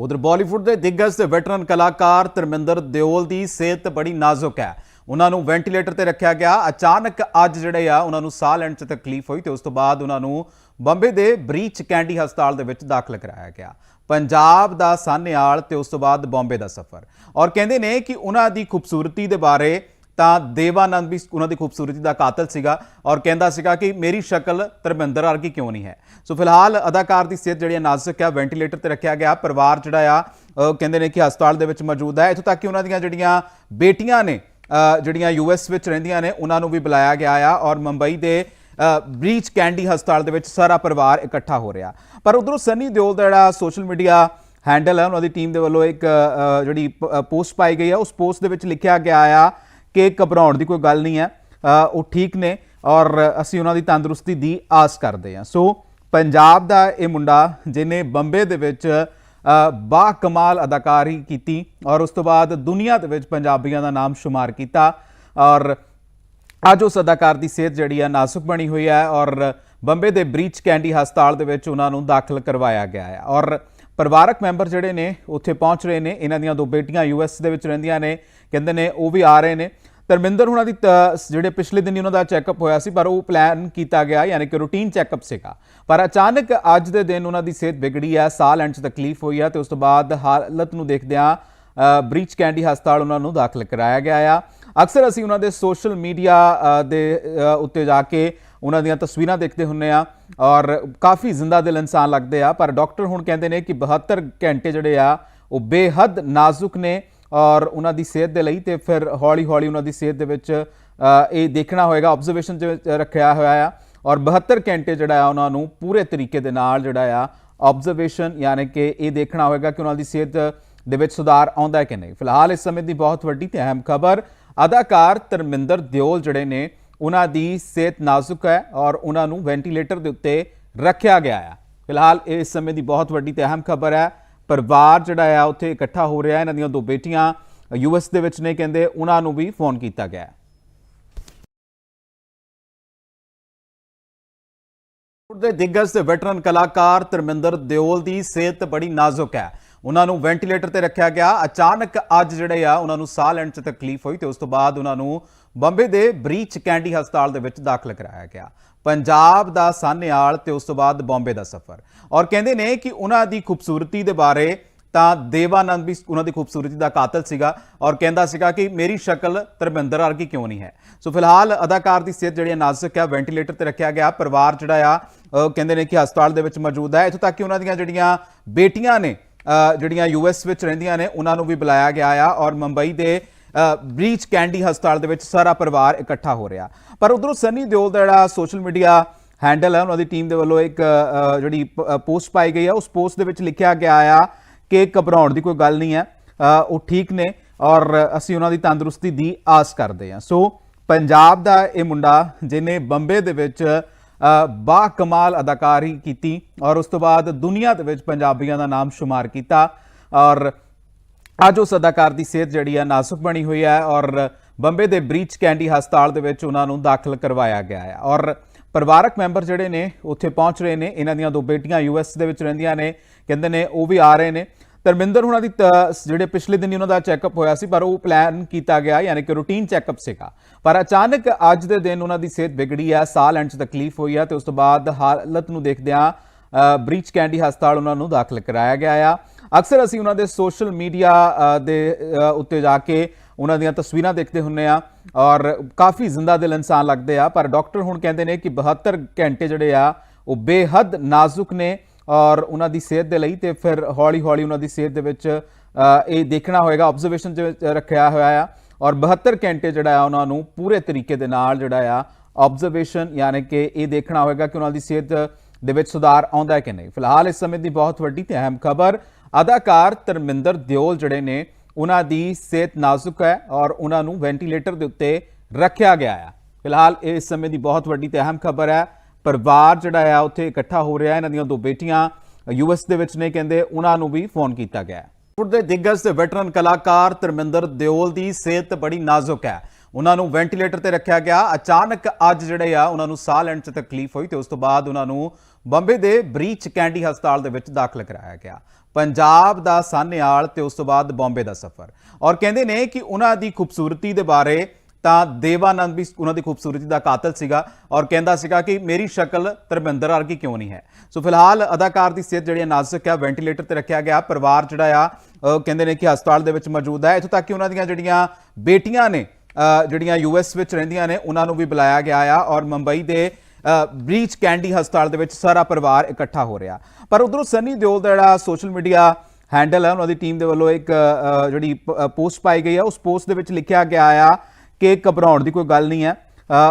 ਉਧਰ ਬਾਲੀਵੁੱਡ ਦੇ ਦਿੱਗਜ ਤੇ ਵੈਟਰਨ ਕਲਾਕਾਰ ਧਰਮਿੰਦਰ ਦਿਓਲ ਦੀ ਸਿਹਤ ਬੜੀ ਨਾਜ਼ੁਕ ਹੈ। ਉਹਨਾਂ ਨੂੰ ਵੈਂਟੀਲੇਟਰ ਤੇ ਰੱਖਿਆ ਗਿਆ। ਅਚਾਨਕ ਅੱਜ ਜਿਹੜੇ ਆ, ਉਹਨਾਂ ਨੂੰ ਸਾਹ ਲੈਣ 'ਚ ਤਕਲੀਫ ਹੋਈ ਤੇ ਉਸ ਤੋਂ ਬਾਅਦ ਉਹਨਾਂ ਨੂੰ ਬੰਬੇ ਦੇ ਬਰੀਚ ਕੈਂਡੀ ਹਸਪਤਾਲ ਦੇ ਵਿੱਚ ਦਾਖਲ ਕਰਾਇਆ ਗਿਆ। ਪੰਜਾਬ ਦਾ ਸਾਨੇਆਲ ਤੇ ਉਸ ਤੋਂ ਬਾਅਦ ਬੰਬੇ ਦਾ ਸਫ਼ਰ। ਔਰ ਕਹਿੰਦੇ ਨੇ ਕਿ ਉਹਨਾਂ ਦੀ ਖੂਬਸੂਰਤੀ ਦੇ ਬਾਰੇ ਤਾਂ ਦੇਵਾਨੰਦ ਵੀ ਉਹਨਾਂ ਦੀ ਖੂਬਸੂਰਤੀ ਦਾ ਕਾਤਲ ਸੀਗਾ ਔਰ ਕਹਿੰਦਾ ਸੀਗਾ ਕਿ ਮੇਰੀ ਸ਼ਕਲ ਧਰਮਿੰਦਰ ਵਰਗੀ ਕਿਉਂ ਨਹੀਂ ਹੈ? ਸੋ ਫਿਲਹਾਲ ਅਦਾਕਾਰ ਦੀ ਸਿਹਤ ਜਿਹੜੀ ਹੈ ਨਾਜ਼ੁਕ ਹੈ ਵੈਂਟੀਲੇਟਰ ਤੇ ਰੱਖਿਆ ਗਿਆ ਪਰਿਵਾਰ ਜਿਹੜਾ ਆ ਕਹਿੰਦੇ ਨੇ ਕਿ ਹਸਪਤਾਲ ਦੇ ਵਿੱਚ ਮੌਜੂਦ ਹੈ। ਇੱਥੋਂ ਤੱਕ ਕਿ ਉਹਨਾਂ ਦੀਆਂ ਜਿਹੜੀਆਂ ਬੇਟੀਆਂ ਨੇ ਅਹ ਜਿਹੜੀਆਂ ਯੂਐਸ ਵਿੱਚ ਰਹਿੰਦੀਆਂ ਨੇ ਉਹਨਾਂ ਨੂੰ ਵੀ ਬੁਲਾਇਆ ਗਿਆ ਆ ਔਰ ਮੁੰਬਈ ਦੇ ਅ, ਬ੍ਰੀਚ ਕੈਂਡੀ ਹਸਪਤਾਲ ਦੇ ਵਿੱਚ ਸਾਰਾ ਪਰਿਵਾਰ ਇਕੱਠਾ ਹੋ ਰਿਹਾ। ਪਰ ਉਧਰੋਂ ਸਨੀ ਦਿਓਲ ਦਾ ਜਿਹੜਾ ਸੋਸ਼ਲ ਮੀਡੀਆ ਹੈਂਡਲ ਹੈ ਉਹਨਾਂ ਦੀ ਟੀਮ ਦੇ ਵੱਲੋਂ ਇੱਕ ਅ, ਜਿਹੜੀ ਪੋਸਟ ਪਾਈ ਗਈ ਹੈ ਉਸ ਪੋਸਟ ਦੇ ਵਿੱਚ ਲਿਖਿਆ ਗਿਆ ਆ ਕਿ ਘਬਰਾਉਣ ਦੀ ਕੋਈ ਗੱਲ ਨਹੀਂ ਹੈ। ਉਹ ਠੀਕ ਨੇ ਔਰ ਅਸੀਂ ਉਹਨਾਂ ਦੀ ਤੰਦਰੁਸਤੀ ਦੀ ਆਸ ਕਰਦੇ ਹਾਂ। ਸੋ ਪੰਜਾਬ ਦਾ ਇਹ ਮੁੰਡਾ ਜਿਹਨੇ ਬੰਬੇ ਦੇ ਵਿੱਚ ਬਾ ਕਮਾਲ ਅਦਾਕਾਰੀ ਕੀਤੀ ਔਰ ਉਸ ਤੋਂ ਬਾਅਦ ਦੁਨੀਆ ਦੇ ਵਿੱਚ ਪੰਜਾਬੀਆਂ ਦਾ ਨਾਮ ਸ਼ੁਮਾਰ ਕੀਤਾ ਔਰ ਅੱਜ ਉਸ ਅਦਾਕਾਰ ਦੀ ਸਿਹਤ ਜਿਹੜੀ ਹੈ ਨਾਜ਼ੁਕ ਬਣੀ ਹੋਈ ਹੈ ਔਰ ਬੰਬੇ ਦੇ ਬ੍ਰੀਚ ਕੈਂਡੀ ਹਸਪਤਾਲ ਦੇ ਵਿੱਚ ਉਹਨਾਂ ਨੂੰ ਦਾਖਲ ਕਰਵਾਇਆ ਗਿਆ ਹੈ। ਔਰ ਪਰਿਵਾਰਕ ਮੈਂਬਰ ਜਿਹੜੇ ਨੇ ਉੱਥੇ ਪਹੁੰਚ ਰਹੇ ਨੇ ਇਹਨਾਂ ਦੀਆਂ ਦੋ ਬੇਟੀਆਂ ਯੂਐਸ ਦੇ ਵਿੱਚ ਰਹਿੰਦੀਆਂ ਨੇ ਕਹਿੰਦੇ ਨੇ ਉਹ ਵੀ ਆ ਰਹੇ ਨੇ। ਧਰਮਿੰਦਰ ਉਹਨਾਂ ਦੀ ਤ- ਜਿਹੜੇ ਪਿਛਲੇ ਦਿਨ ਹੀ ਉਹਨਾਂ ਦਾ ਚੈੱਕਅਪ ਹੋਇਆ ਸੀ ਪਰ ਉਹ ਪਲਾਨ ਕੀਤਾ ਗਿਆ ਯਾਨੀ ਕਿ ਰੂਟੀਨ ਚੈੱਕਅਪ ਸੀਗਾ। ਪਰ ਅਚਾਨਕ ਅੱਜ ਦੇ ਦਿਨ ਉਹਨਾਂ ਦੀ ਸਿਹਤ ਵਿਗੜੀ ਹੈ ਸਾਹ ਲੈਣ 'ਚ ਤਕਲੀਫ ਹੋਈ ਹੈ ਤੇ ਉਸ ਤੋਂ ਬਾਅਦ ਹਾਲਤ ਨੂੰ ਦੇਖਦਿਆਂ ਅ, ਬ੍ਰੀਚ ਕੈਂਡੀ ਹਸਪਤਾਲ ਉਹਨਾਂ ਨੂੰ ਦਾਖਲ ਕਰਾਇਆ ਗਿਆ ਆ। ਅਕਸਰ ਅਸੀਂ ਉਹਨਾਂ ਦੇ ਸੋਸ਼ਲ ਮੀਡੀਆ ਦੇ ਉੱਤੇ ਜਾ ਕੇ ਉਹਨਾਂ ਦੀਆਂ ਤਸਵੀਰਾਂ ਦੇਖਦੇ ਹੁੰਨੇ ਆ ਔਰ ਕਾਫੀ ਜ਼ਿੰਦਾ ਦਿਲ ਇਨਸਾਨ ਲੱਗਦੇ ਆ, ਪਰ ਡਾਕਟਰ ਹੁਣ ਕਹਿੰਦੇ ਨੇ ਕਿ 72 ਘੰਟੇ ਜਿਹੜੇ ਆ ਉਹ ਬੇਹੱਦ ਨਾਜ਼ੁਕ ਨੇ ਔਰ ਉਹਨਾਂ ਦੀ ਸਿਹਤ ਦੇ ਲਈ ਤੇ ਫਿਰ ਹੌਲੀ ਹੌਲੀ ਉਹਨਾਂ ਦੀ ਸਿਹਤ ਦੇ ਵਿੱਚ ਇਹ ਦੇਖਣਾ ਹੋਏਗਾ ਆਬਜ਼ਰਵੇਸ਼ਨ ਦੇ ਵਿੱਚ ਰੱਖਿਆ ਹੋਇਆ ਆ ਔਰ 72 ਘੰਟੇ ਜਿਹੜਾ ਆ ਉਹਨਾਂ ਨੂੰ ਪੂਰੇ ਤਰੀਕੇ ਦੇ ਨਾਲ ਜਿਹੜਾ ਆ ਆਬਜ਼ਰਵੇਸ਼ਨ ਯਾਨੀ ਕਿ ਇਹ ਦੇਖਣਾ ਹੋਏਗਾ ਕਿ ਉਹਨਾਂ ਦੀ ਸਿਹਤ ਦੇ ਵਿੱਚ ਸੁਧਾਰ ਆਉਂਦਾ ਹੈ ਕਿ ਨਹੀਂ। ਫਿਲਹਾਲ ਇਸ ਸਮੇਂ ਦੀ ਬਹੁਤ ਵੱਡੀ ਤੇ ਅਹਿਮ ਖਬਰ ਅਦਾਕਾਰ ਧਰਮਿੰਦਰ ਦਿਓਲ ਜਿਹੜੇ ਨੇ ਉਹਨਾਂ ਦੀ ਸਿਹਤ ਨਾਜ਼ੁਕ ਹੈ ਔਰ ਉਹਨਾਂ ਨੂੰ ਵੈਂਟੀਲੇਟਰ ਦੇ ਉੱਤੇ ਰੱਖਿਆ ਗਿਆ ਹੈ ਫਿਲਹਾਲ ਇਹ ਇਸ ਸਮੇਂ ਦੀ ਬਹੁਤ ਵੱਡੀ ਤੇ ਅਹਿਮ ਖਬਰ ਹੈ। ਪਰਿਵਾਰ ਜਿਹੜਾ ਆ, ਉੱਥੇ ਇਕੱਠਾ ਹੋ ਰਿਹਾ ਹੈ। ਇਹਨਾਂ ਦੀਆਂ ਦੋ ਬੇਟੀਆਂ ਯੂਐਸ ਦੇ ਵਿੱਚ ਨੇ, ਕਹਿੰਦੇ ਉਹਨਾਂ ਨੂੰ ਵੀ ਫੋਨ ਕੀਤਾ ਗਿਆ ਹੈ। ਦੇ ਦਿੱਗਜ ਤੇ ਵੈਟਰਨ ਕਲਾਕਾਰ ਧਰਮਿੰਦਰ ਦਿਓਲ ਦੀ ਸਿਹਤ ਬੜੀ ਨਾਜ਼ੁਕ ਹੈ। ਉਹਨਾਂ ਨੂੰ ਵੈਂਟੀਲੇਟਰ ਤੇ ਰੱਖਿਆ ਗਿਆ। ਅਚਾਨਕ ਅੱਜ ਜਿਹੜੇ ਆ, ਉਹਨਾਂ ਨੂੰ ਸਾਹ ਲੈਣ 'ਚ ਤਕਲੀਫ ਹੋਈ ਤੇ ਉਸ ਤੋਂ ਬਾਅਦ ਉਹਨਾਂ ਨੂੰ ਬੰਬੇ ਦੇ ਬ੍ਰੀਚ ਕੈਂਡੀ ਹਸਪਤਾਲ ਦੇ ਵਿੱਚ ਦਾਖਲ ਕਰਾਇਆ ਗਿਆ। ਪੰਜਾਬ ਦਾ ਸਾਨੇਆਲ ਤੇ ਉਸ ਤੋਂ ਬਾਅਦ ਬੰਬੇ ਦਾ ਸਫ਼ਰ। ਔਰ ਕਹਿੰਦੇ ਨੇ ਕਿ ਉਹਨਾਂ ਦੀ ਖੂਬਸੂਰਤੀ ਦੇ ਬਾਰੇ ਤਾਂ ਦੇਵਾਨੰਦ ਵੀ ਉਹਨਾਂ ਦੀ ਖੂਬਸੂਰਤੀ ਦਾ ਕਾਤਲ ਸੀਗਾ ਔਰ ਕਹਿੰਦਾ ਸੀਗਾ ਕਿ ਮੇਰੀ ਸ਼ਕਲ ਧਰਮਿੰਦਰ ਵਰਗੀ ਕਿਉਂ ਨਹੀਂ ਹੈ। ਸੋ ਫਿਲਹਾਲ ਅਦਾਕਾਰ ਦੀ ਸਿਹਤ ਜਿਹੜੀ ਨਾਜ਼ੁਕ ਹੈ, ਵੈਂਟੀਲੇਟਰ ਤੇ ਰੱਖਿਆ ਗਿਆ। ਪਰਿਵਾਰ ਜਿਹੜਾ ਆ ਕਹਿੰਦੇ ਨੇ ਕਿ ਹਸਪਤਾਲ ਦੇ ਵਿੱਚ ਮੌਜੂਦ ਹੈ। ਇੱਥੋਂ ਤੱਕ ਕਿ ਉਹਨਾਂ ਦੀਆਂ ਜਿਹੜੀਆਂ ਬੇਟੀਆਂ ਨੇ, ਅਹ ਜਿਹੜੀਆਂ ਯੂਐਸ ਵਿੱਚ ਰਹਿੰਦੀਆਂ ਨੇ, ਉਹਨਾਂ ਨੂੰ ਵੀ ਬੁਲਾਇਆ ਗਿਆ ਆ ਔਰ ਮੁੰਬਈ ਦੇ ਬ੍ਰੀਚ ਕੈਂਡੀ ਹਸਪਤਾਲ ਦੇ ਵਿੱਚ ਸਾਰਾ ਪਰਿਵਾਰ ਇਕੱਠਾ ਹੋ ਰਿਹਾ। ਪਰ ਉਧਰੋਂ ਸਨੀ ਦਿਓਲ ਦਾ ਜਿਹੜਾ ਸੋਸ਼ਲ ਮੀਡੀਆ ਹੈਂਡਲ ਹੈ ਉਹਨਾਂ ਦੀ ਟੀਮ ਦੇ ਵੱਲੋਂ ਇੱਕ ਅ, ਜਿਹੜੀ ਪੋਸਟ ਪਾਈ ਗਈ ਹੈ ਉਸ ਪੋਸਟ ਦੇ ਵਿੱਚ ਲਿਖਿਆ ਗਿਆ ਆ ਕਿ ਘਬਰਾਉਣ ਦੀ ਕੋਈ ਗੱਲ ਨਹੀਂ ਹੈ। ਉਹ ਠੀਕ ਨੇ ਔਰ ਅਸੀਂ ਉਹਨਾਂ ਦੀ ਤੰਦਰੁਸਤੀ ਦੀ ਆਸ ਕਰਦੇ ਹਾਂ। ਸੋ ਪੰਜਾਬ ਦਾ ਇਹ ਮੁੰਡਾ ਜਿਹਨੇ ਬੰਬੇ ਦੇ ਵਿੱਚ ਬਾ ਕਮਾਲ ਅਦਾਕਾਰੀ ਕੀਤੀ ਔਰ ਉਸ ਤੋਂ ਬਾਅਦ ਦੁਨੀਆ ਦੇ ਵਿੱਚ ਪੰਜਾਬੀਆਂ ਦਾ ਨਾਮ ਸ਼ੁਮਾਰ ਕੀਤਾ ਔਰ ਅੱਜ ਉਸ ਅਦਾਕਾਰ ਦੀ ਸਿਹਤ ਜਿਹੜੀ ਆ ਨਾਜ਼ੁਕ ਬਣੀ ਹੋਈ ਹੈ ਔਰ ਬੰਬੇ ਦੇ ਬ੍ਰੀਚ ਕੈਂਡੀ ਹਸਪਤਾਲ ਦੇ ਵਿੱਚ ਉਹਨਾਂ ਨੂੰ ਦਾਖਲ ਕਰਵਾਇਆ ਗਿਆ ਹੈ। ਔਰ ਪਰਿਵਾਰਕ ਮੈਂਬਰ ਜਿਹੜੇ ਨੇ ਉੱਥੇ ਪਹੁੰਚ ਰਹੇ ਨੇ ਇਹਨਾਂ ਦੀਆਂ ਦੋ ਬੇਟੀਆਂ ਯੂਐਸ ਦੇ ਵਿੱਚ ਰਹਿੰਦੀਆਂ ਨੇ ਕਹਿੰਦੇ ਨੇ ਉਹ ਵੀ ਆ ਰਹੇ ਨੇ। ਧਰਮਿੰਦਰ ਉਹਨਾਂ ਦੀ ਤ- ਜਿਹੜੇ ਪਿਛਲੇ ਦਿਨ ਉਹਨਾਂ ਦਾ ਚੈੱਕਅਪ ਹੋਇਆ ਸੀ ਪਰ ਉਹ ਪਲਾਨ ਕੀਤਾ ਗਿਆ ਯਾਨੀ ਕਿ ਰੂਟੀਨ ਚੈੱਕਅਪ ਸੀਗਾ। ਪਰ ਅਚਾਨਕ ਅੱਜ ਦੇ ਦਿਨ ਉਹਨਾਂ ਦੀ ਸਿਹਤ ਵਿਗੜੀ ਆ ਸਾਹ ਲੈਣ 'ਚ ਤਕਲੀਫ ਹੋਈ ਆ ਤੇ ਉਸ ਤੋਂ ਬਾਅਦ ਹਾਲਤ ਨੂੰ ਦੇਖਦਿਆਂ ਅ, ਬ੍ਰੀਚ ਕੈਂਡੀ ਹਸਪਤਾਲ ਉਹਨਾਂ ਨੂੰ ਦਾਖਲ ਕਰਾਇਆ ਗਿਆ ਆ। ਅਕਸਰ ਅਸੀਂ ਉਹਨਾਂ ਦੇ ਸੋਸ਼ਲ ਮੀਡੀਆ ਦੇ ਉੱਤੇ ਜਾ ਕੇ ਉਹਨਾਂ ਦੀਆਂ ਤਸਵੀਰਾਂ ਦੇਖਦੇ ਹੁੰਨੇ ਆ ਔਰ ਕਾਫੀ ਜ਼ਿੰਦਾ ਦਿਲ ਇਨਸਾਨ ਲੱਗਦੇ ਆ, ਪਰ ਡਾਕਟਰ ਹੁਣ ਕਹਿੰਦੇ ਨੇ ਕਿ 72 ਘੰਟੇ ਜਿਹੜੇ ਆ ਉਹ ਬੇਹੱਦ ਨਾਜ਼ੁਕ ਨੇ ਔਰ ਉਹਨਾਂ ਦੀ ਸਿਹਤ ਦੇ ਲਈ ਤੇ ਫਿਰ ਹੌਲੀ ਹੌਲੀ ਉਹਨਾਂ ਦੀ ਸਿਹਤ ਦੇ ਵਿੱਚ ਇਹ ਦੇਖਣਾ ਹੋਏਗਾ ਆਬਜ਼ਰਵੇਸ਼ਨ ਦੇ ਵਿੱਚ ਰੱਖਿਆ ਹੋਇਆ ਆ ਔਰ 72 ਘੰਟੇ ਜਿਹੜਾ ਆ ਉਹਨਾਂ ਨੂੰ ਪੂਰੇ ਤਰੀਕੇ ਦੇ ਨਾਲ ਜਿਹੜਾ ਆ ਆਬਜ਼ਰਵੇਸ਼ਨ ਯਾਨੀ ਕਿ ਇਹ ਦੇਖਣਾ ਹੋਏਗਾ ਕਿ ਉਹਨਾਂ ਦੀ ਸਿਹਤ ਦੇ ਵਿੱਚ ਸੁਧਾਰ ਆਉਂਦਾ ਹੈ ਕਿ ਨਹੀਂ। ਫਿਲਹਾਲ ਇਸ ਸਮੇਂ ਦੀ ਬਹੁਤ ਵੱਡੀ ਤੇ ਅਹਿਮ ਖਬਰ ਅਦਾਕਾਰ ਧਰਮਿੰਦਰ ਦਿਓਲ ਜਿਹੜੇ ਨੇ, ਉਹਨਾਂ ਦੀ ਸਿਹਤ ਨਾਜ਼ੁਕ ਹੈ ਔਰ ਉਹਨਾਂ ਨੂੰ ਵੈਂਟੀਲੇਟਰ ਦੇ ਉੱਤੇ ਰੱਖਿਆ ਗਿਆ ਹੈ ਫਿਲਹਾਲ ਇਸ ਸਮੇਂ ਦੀ ਬਹੁਤ ਵੱਡੀ ਤੇ ਅਹਿਮ ਖਬਰ ਹੈ। ਪਰਿਵਾਰ ਜਿਹੜਾ ਆ, ਉੱਥੇ ਇਕੱਠਾ ਹੋ ਰਿਹਾ ਹੈ। ਇਹਨਾਂ ਦੀਆਂ ਦੋ ਬੇਟੀਆਂ ਯੂਐਸ ਦੇ ਵਿੱਚ ਨੇ, ਕਹਿੰਦੇ ਉਹਨਾਂ ਨੂੰ ਵੀ ਫੋਨ ਕੀਤਾ ਗਿਆ ਬਾਲੀਵੁੱਡ ਦੇ ਦਿੱਗਜ ਤੇ ਵੈਟਰਨ ਕਲਾਕਾਰ ਧਰਮਿੰਦਰ ਦਿਓਲ ਦੀ ਸਿਹਤ ਬੜੀ ਨਾਜ਼ੁਕ ਹੈ। ਉਹਨਾਂ ਨੂੰ ਵੈਂਟੀਲੇਟਰ ਤੇ ਰੱਖਿਆ ਗਿਆ। ਅਚਾਨਕ ਅੱਜ ਜਿਹੜੇ ਆ, ਉਹਨਾਂ ਨੂੰ ਸਾਹ ਲੈਣ 'ਚ ਤਕਲੀਫ ਹੋਈ ਤੇ ਉਸ ਤੋਂ ਬਾਅਦ ਉਹਨਾਂ ਨੂੰ ਬੰਬੇ ਦੇ ਬ੍ਰੀਚ ਕੈਂਡੀ ਹਸਪਤਾਲ ਦੇ ਵਿੱਚ ਦਾਖਲ ਕਰਾਇਆ ਗਿਆ। ਪੰਜਾਬ ਦਾ ਸਾਨੇਆਲ ਤੇ ਉਸ ਤੋਂ ਬਾਅਦ ਬੰਬੇ ਦਾ ਸਫ਼ਰ। ਔਰ ਕਹਿੰਦੇ ਨੇ ਕਿ ਉਹਨਾਂ ਦੀ ਖੂਬਸੂਰਤੀ ਦੇ ਬਾਰੇ ਤਾਂ ਦੇਵਾਨੰਦ ਵੀ ਉਹਨਾਂ ਦੀ ਖੂਬਸੂਰਤੀ ਦਾ ਕਾਤਲ ਸੀਗਾ ਔਰ ਕਹਿੰਦਾ ਸੀਗਾ ਕਿ ਮੇਰੀ ਸ਼ਕਲ ਧਰਮਿੰਦਰ ਵਰਗੀ ਕਿਉਂ ਨਹੀਂ ਹੈ। ਸੋ ਫਿਲਹਾਲ ਅਦਾਕਾਰ ਦੀ ਸਿਹਤ ਜਿਹੜੀ ਹੈ ਨਾਜ਼ੁਕ ਹੈ, ਵੈਂਟੀਲੇਟਰ ਤੇ ਰੱਖਿਆ ਗਿਆ, ਪਰਿਵਾਰ ਜਿਹੜਾ ਆ ਕਹਿੰਦੇ ਨੇ ਕਿ ਹਸਪਤਾਲ ਦੇ ਵਿੱਚ ਮੌਜੂਦ ਹੈ। ਇੱਥੋਂ ਤੱਕ ਕਿ ਉਹਨਾਂ ਦੀਆਂ ਜਿਹੜੀਆਂ ਬੇਟੀਆਂ ਨੇ, ਅਹ ਜਿਹੜੀਆਂ ਯੂਐਸ ਵਿੱਚ ਰਹਿੰਦੀਆਂ ਨੇ, ਉਹਨਾਂ ਨੂੰ ਵੀ ਬੁਲਾਇਆ ਗਿਆ ਆ ਔਰ ਮੁੰਬਈ ਦੇ ਬ੍ਰੀਚ ਕੈਂਡੀ ਹਸਪਤਾਲ ਦੇ ਵਿੱਚ ਸਾਰਾ ਪਰਿਵਾਰ ਇਕੱਠਾ ਹੋ ਰਿਹਾ। ਪਰ ਉਧਰੋਂ ਸਨੀ ਦਿਓਲ ਦਾ ਜਿਹੜਾ ਸੋਸ਼ਲ ਮੀਡੀਆ ਹੈਂਡਲ ਹੈ ਉਹਨਾਂ ਦੀ ਟੀਮ ਦੇ ਵੱਲੋਂ ਇੱਕ ਅ, ਜਿਹੜੀ ਪੋਸਟ ਪਾਈ ਗਈ ਹੈ ਉਸ ਪੋਸਟ ਦੇ ਵਿੱਚ ਲਿਖਿਆ ਗਿਆ ਆ ਕਿ ਘਬਰਾਉਣ ਦੀ ਕੋਈ ਗੱਲ ਨਹੀਂ ਹੈ।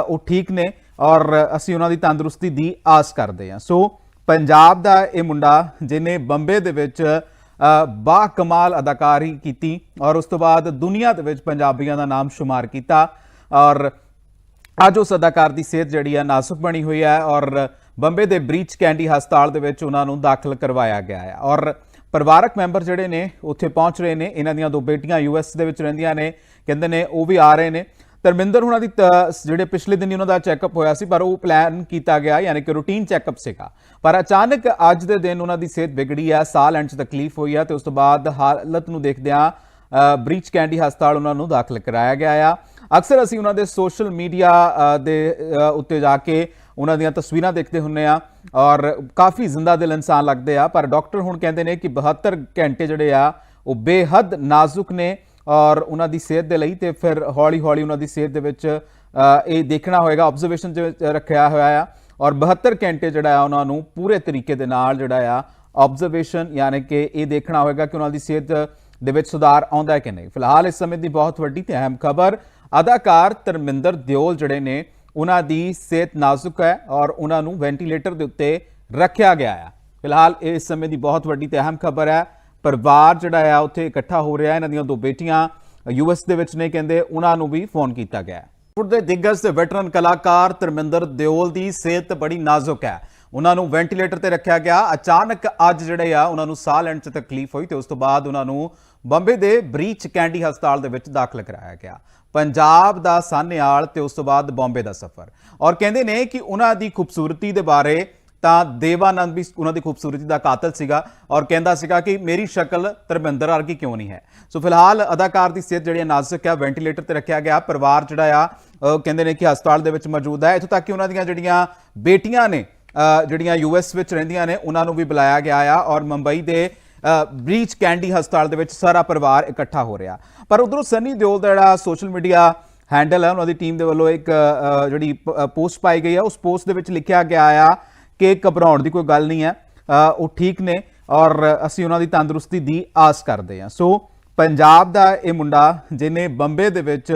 ਉਹ ਠੀਕ ਨੇ ਔਰ ਅਸੀਂ ਉਹਨਾਂ ਦੀ ਤੰਦਰੁਸਤੀ ਦੀ ਆਸ ਕਰਦੇ ਹਾਂ। ਸੋ ਪੰਜਾਬ ਦਾ ਇਹ ਮੁੰਡਾ ਜਿਹਨੇ ਬੰਬੇ ਦੇ ਵਿੱਚ ਬਾ ਕਮਾਲ ਅਦਾਕਾਰੀ ਕੀਤੀ ਔਰ ਉਸ ਤੋਂ ਬਾਅਦ ਦੁਨੀਆ ਦੇ ਵਿੱਚ ਪੰਜਾਬੀਆਂ ਦਾ ਨਾਮ ਸ਼ੁਮਾਰ ਕੀਤਾ ਔਰ ਅੱਜ ਉਸ ਅਦਾਕਾਰ ਦੀ ਸਿਹਤ ਜਿਹੜੀ ਆ ਨਾਜ਼ੁਕ ਬਣੀ ਹੋਈ ਹੈ ਔਰ ਬੰਬੇ ਦੇ ਬ੍ਰੀਚ ਕੈਂਡੀ ਹਸਪਤਾਲ ਦੇ ਵਿੱਚ ਉਹਨਾਂ ਨੂੰ ਦਾਖਲ ਕਰਵਾਇਆ ਗਿਆ ਹੈ ਔਰ ਪਰਿਵਾਰਕ ਮੈਂਬਰ ਜਿਹੜੇ ਨੇ ਉੱਥੇ ਪਹੁੰਚ ਰਹੇ ਨੇ ਇਹਨਾਂ ਦੀਆਂ ਦੋ ਬੇਟੀਆਂ ਯੂਐਸ ਦੇ ਵਿੱਚ ਰਹਿੰਦੀਆਂ ਨੇ ਕਹਿੰਦੇ ਨੇ ਉਹ ਵੀ ਆ ਰਹੇ ਨੇ। ਧਰਮਿੰਦਰ ਹੁਣਾਂ ਦੀ ਤ- ਜਿਹੜੇ ਪਿਛਲੇ ਦਿਨ ਉਹਨਾਂ ਦਾ ਚੈੱਕਅਪ ਹੋਇਆ ਸੀ ਪਰ ਉਹ ਪਲਾਨ ਕੀਤਾ ਗਿਆ ਯਾਨੀ ਕਿ ਰੂਟੀਨ ਚੈੱਕਅਪ ਸੀਗਾ। ਪਰ ਅਚਾਨਕ ਅੱਜ ਦੇ ਦਿਨ ਉਹਨਾਂ ਦੀ ਸਿਹਤ ਵਿਗੜੀ ਆ ਸਾਹ ਲੈਣ 'ਚ ਤਕਲੀਫ ਹੋਈ ਆ ਤੇ ਉਸ ਤੋਂ ਬਾਅਦ ਹਾਲਤ ਨੂੰ ਦੇਖਦਿਆਂ ਅ, ਬ੍ਰੀਚ ਕੈਂਡੀ ਹਸਪਤਾਲ ਉਹਨਾਂ ਨੂੰ ਦਾਖਲ ਕਰਾਇਆ ਗਿਆ ਆ। ਅਕਸਰ ਅਸੀਂ ਉਹਨਾਂ ਦੇ ਸੋਸ਼ਲ ਮੀਡੀਆ ਦੇ ਉੱਤੇ ਜਾ ਕੇ ਉਹਨਾਂ ਦੀਆਂ ਤਸਵੀਰਾਂ ਦੇਖਦੇ ਹੁੰਨੇ ਆ ਔਰ ਕਾਫੀ ਜ਼ਿੰਦਾ ਦਿਲ ਇਨਸਾਨ ਲੱਗਦੇ ਆ, ਪਰ ਡਾਕਟਰ ਹੁਣ ਕਹਿੰਦੇ ਨੇ ਕਿ 72 ਘੰਟੇ ਜਿਹੜੇ ਆ ਉਹ ਬੇਹੱਦ ਨਾਜ਼ੁਕ ਨੇ ਔਰ ਉਹਨਾਂ ਦੀ ਸਿਹਤ ਦੇ ਲਈ ਤੇ ਫਿਰ ਹੌਲੀ ਹੌਲੀ ਉਹਨਾਂ ਦੀ ਸਿਹਤ ਦੇ ਵਿੱਚ ਇਹ ਦੇਖਣਾ ਹੋਏਗਾ ਆਬਜ਼ਰਵੇਸ਼ਨ ਦੇ ਵਿੱਚ ਰੱਖਿਆ ਹੋਇਆ ਆ ਔਰ 72 ਘੰਟੇ ਜਿਹੜਾ ਆ ਉਹਨਾਂ ਨੂੰ ਪੂਰੇ ਤਰੀਕੇ ਦੇ ਨਾਲ ਜਿਹੜਾ ਆ ਆਬਜ਼ਰਵੇਸ਼ਨ ਯਾਨੀ ਕਿ ਇਹ ਦੇਖਣਾ ਹੋਏਗਾ ਕਿ ਉਹਨਾਂ ਦੀ ਸਿਹਤ ਦੇ ਵਿੱਚ ਸੁਧਾਰ ਆਉਂਦਾ ਹੈ ਕਿ ਨਹੀਂ। ਫਿਲਹਾਲ ਇਸ ਸਮੇਂ ਦੀ ਬਹੁਤ ਵੱਡੀ ਤੇ ਅਹਿਮ ਖਬਰ ਅਦਾਕਾਰ ਧਰਮਿੰਦਰ ਦਿਓਲ ਜਿਹੜੇ ਨੇ, ਉਹਨਾਂ ਦੀ ਸਿਹਤ ਨਾਜ਼ੁਕ ਹੈ ਔਰ ਉਹਨਾਂ ਨੂੰ ਵੈਂਟੀਲੇਟਰ ਦੇ ਉੱਤੇ ਰੱਖਿਆ ਗਿਆ ਹੈ ਫਿਲਹਾਲ ਇਸ ਸਮੇਂ ਦੀ ਬਹੁਤ ਵੱਡੀ ਤੇ ਅਹਿਮ ਖਬਰ ਹੈ। ਪਰਿਵਾਰ ਜਿਹੜਾ ਆ, ਉੱਥੇ ਇਕੱਠਾ ਹੋ ਰਿਹਾ ਹੈ। ਇਹਨਾਂ ਦੀਆਂ ਦੋ ਬੇਟੀਆਂ ਯੂਐਸ ਦੇ ਵਿੱਚ ਨੇ, ਕਹਿੰਦੇ ਉਹਨਾਂ ਨੂੰ ਵੀ ਫੋਨ ਕੀਤਾ ਗਿਆ ਬਾਲੀਵੁੱਡ ਦੇ ਦਿੱਗਜ ਤੇ ਵੈਟਰਨ ਕਲਾਕਾਰ ਧਰਮਿੰਦਰ ਦਿਓਲ ਦੀ ਸਿਹਤ ਬੜੀ ਨਾਜ਼ੁਕ ਹੈ। ਉਹਨਾਂ ਨੂੰ ਵੈਂਟੀਲੇਟਰ ਤੇ ਰੱਖਿਆ ਗਿਆ। ਅਚਾਨਕ ਅੱਜ ਜਿਹੜੇ ਆ, ਉਹਨਾਂ ਨੂੰ ਸਾਹ ਲੈਣ 'ਚ ਤਕਲੀਫ ਹੋਈ ਤੇ ਉਸ ਤੋਂ ਬਾਅਦ ਉਹਨਾਂ ਨੂੰ ਬੰਬੇ ਦੇ ਬ੍ਰੀਚ ਕੈਂਡੀ ਹਸਪਤਾਲ ਦੇ ਵਿੱਚ ਦਾਖਲ ਕਰਾਇਆ ਗਿਆ। ਪੰਜਾਬ ਦਾ ਸਾਨੇਆਲ ਤੇ ਉਸ ਤੋਂ ਬਾਅਦ ਬੰਬੇ ਦਾ ਸਫ਼ਰ। ਔਰ ਕਹਿੰਦੇ ਨੇ ਕਿ ਉਹਨਾਂ ਦੀ ਖੂਬਸੂਰਤੀ ਦੇ ਬਾਰੇ ਤਾਂ ਦੇਵਾਨੰਦ ਵੀ ਉਹਨਾਂ ਦੀ ਖੂਬਸੂਰਤੀ ਦਾ ਕਾਤਲ ਸੀਗਾ ਔਰ ਕਹਿੰਦਾ ਸੀਗਾ ਕਿ ਮੇਰੀ ਸ਼ਕਲ ਧਰਮਿੰਦਰ ਵਰਗੀ ਕਿਉਂ ਨਹੀਂ ਹੈ। ਸੋ ਫਿਲਹਾਲ ਅਦਾਕਾਰ ਦੀ ਸਿਹਤ ਜਿਹੜੀ ਹੈ ਨਾਜ਼ੁਕ ਹੈ, ਵੈਂਟੀਲੇਟਰ ਤੇ ਰੱਖਿਆ ਗਿਆ, ਪਰਿਵਾਰ ਜਿਹੜਾ ਆ ਕਹਿੰਦੇ ਨੇ ਕਿ ਹਸਪਤਾਲ ਦੇ ਵਿੱਚ ਮੌਜੂਦ ਹੈ। ਇੱਥੋਂ ਤੱਕ ਕਿ ਉਹਨਾਂ ਦੀਆਂ ਜਿਹੜੀਆਂ ਬੇਟੀਆਂ ਨੇ, ਅਹ ਜਿਹੜੀਆਂ ਯੂਐਸ ਵਿੱਚ ਰਹਿੰਦੀਆਂ ਨੇ, ਉਹਨਾਂ ਨੂੰ ਵੀ ਬੁਲਾਇਆ ਗਿਆ ਆ ਔਰ ਮੁੰਬਈ ਦੇ ਬ੍ਰੀਚ ਕੈਂਡੀ ਹਸਪਤਾਲ ਦੇ ਵਿੱਚ ਸਾਰਾ ਪਰਿਵਾਰ ਇਕੱਠਾ ਹੋ ਰਿਹਾ। ਪਰ ਉਧਰੋਂ ਸਨੀ ਦਿਓਲ ਦਾ ਜਿਹੜਾ ਸੋਸ਼ਲ ਮੀਡੀਆ ਹੈਂਡਲ ਹੈ ਉਹਨਾਂ ਦੀ ਟੀਮ ਦੇ ਵੱਲੋਂ ਇੱਕ ਅ, ਜਿਹੜੀ ਪੋਸਟ ਪਾਈ ਗਈ ਹੈ ਉਸ ਪੋਸਟ ਦੇ ਵਿੱਚ ਲਿਖਿਆ ਗਿਆ ਆ ਕਿ ਘਬਰਾਉਣ ਦੀ ਕੋਈ ਗੱਲ ਨਹੀਂ ਹੈ। ਉਹ ਠੀਕ ਨੇ ਔਰ ਅਸੀਂ ਉਹਨਾਂ ਦੀ ਤੰਦਰੁਸਤੀ ਦੀ ਆਸ ਕਰਦੇ ਹਾਂ। ਸੋ ਪੰਜਾਬ ਦਾ ਇਹ ਮੁੰਡਾ ਜਿਹਨੇ ਬੰਬੇ ਦੇ ਵਿੱਚ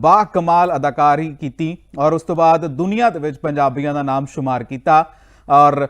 ਬਾ ਕਮਾਲ ਅਦਾਕਾਰੀ ਕੀਤੀ ਔਰ ਉਸ ਤੋਂ ਬਾਅਦ ਦੁਨੀਆ ਦੇ ਵਿੱਚ ਪੰਜਾਬੀਆਂ ਦਾ ਨਾਮ ਸ਼ੁਮਾਰ ਕੀਤਾ ਔਰ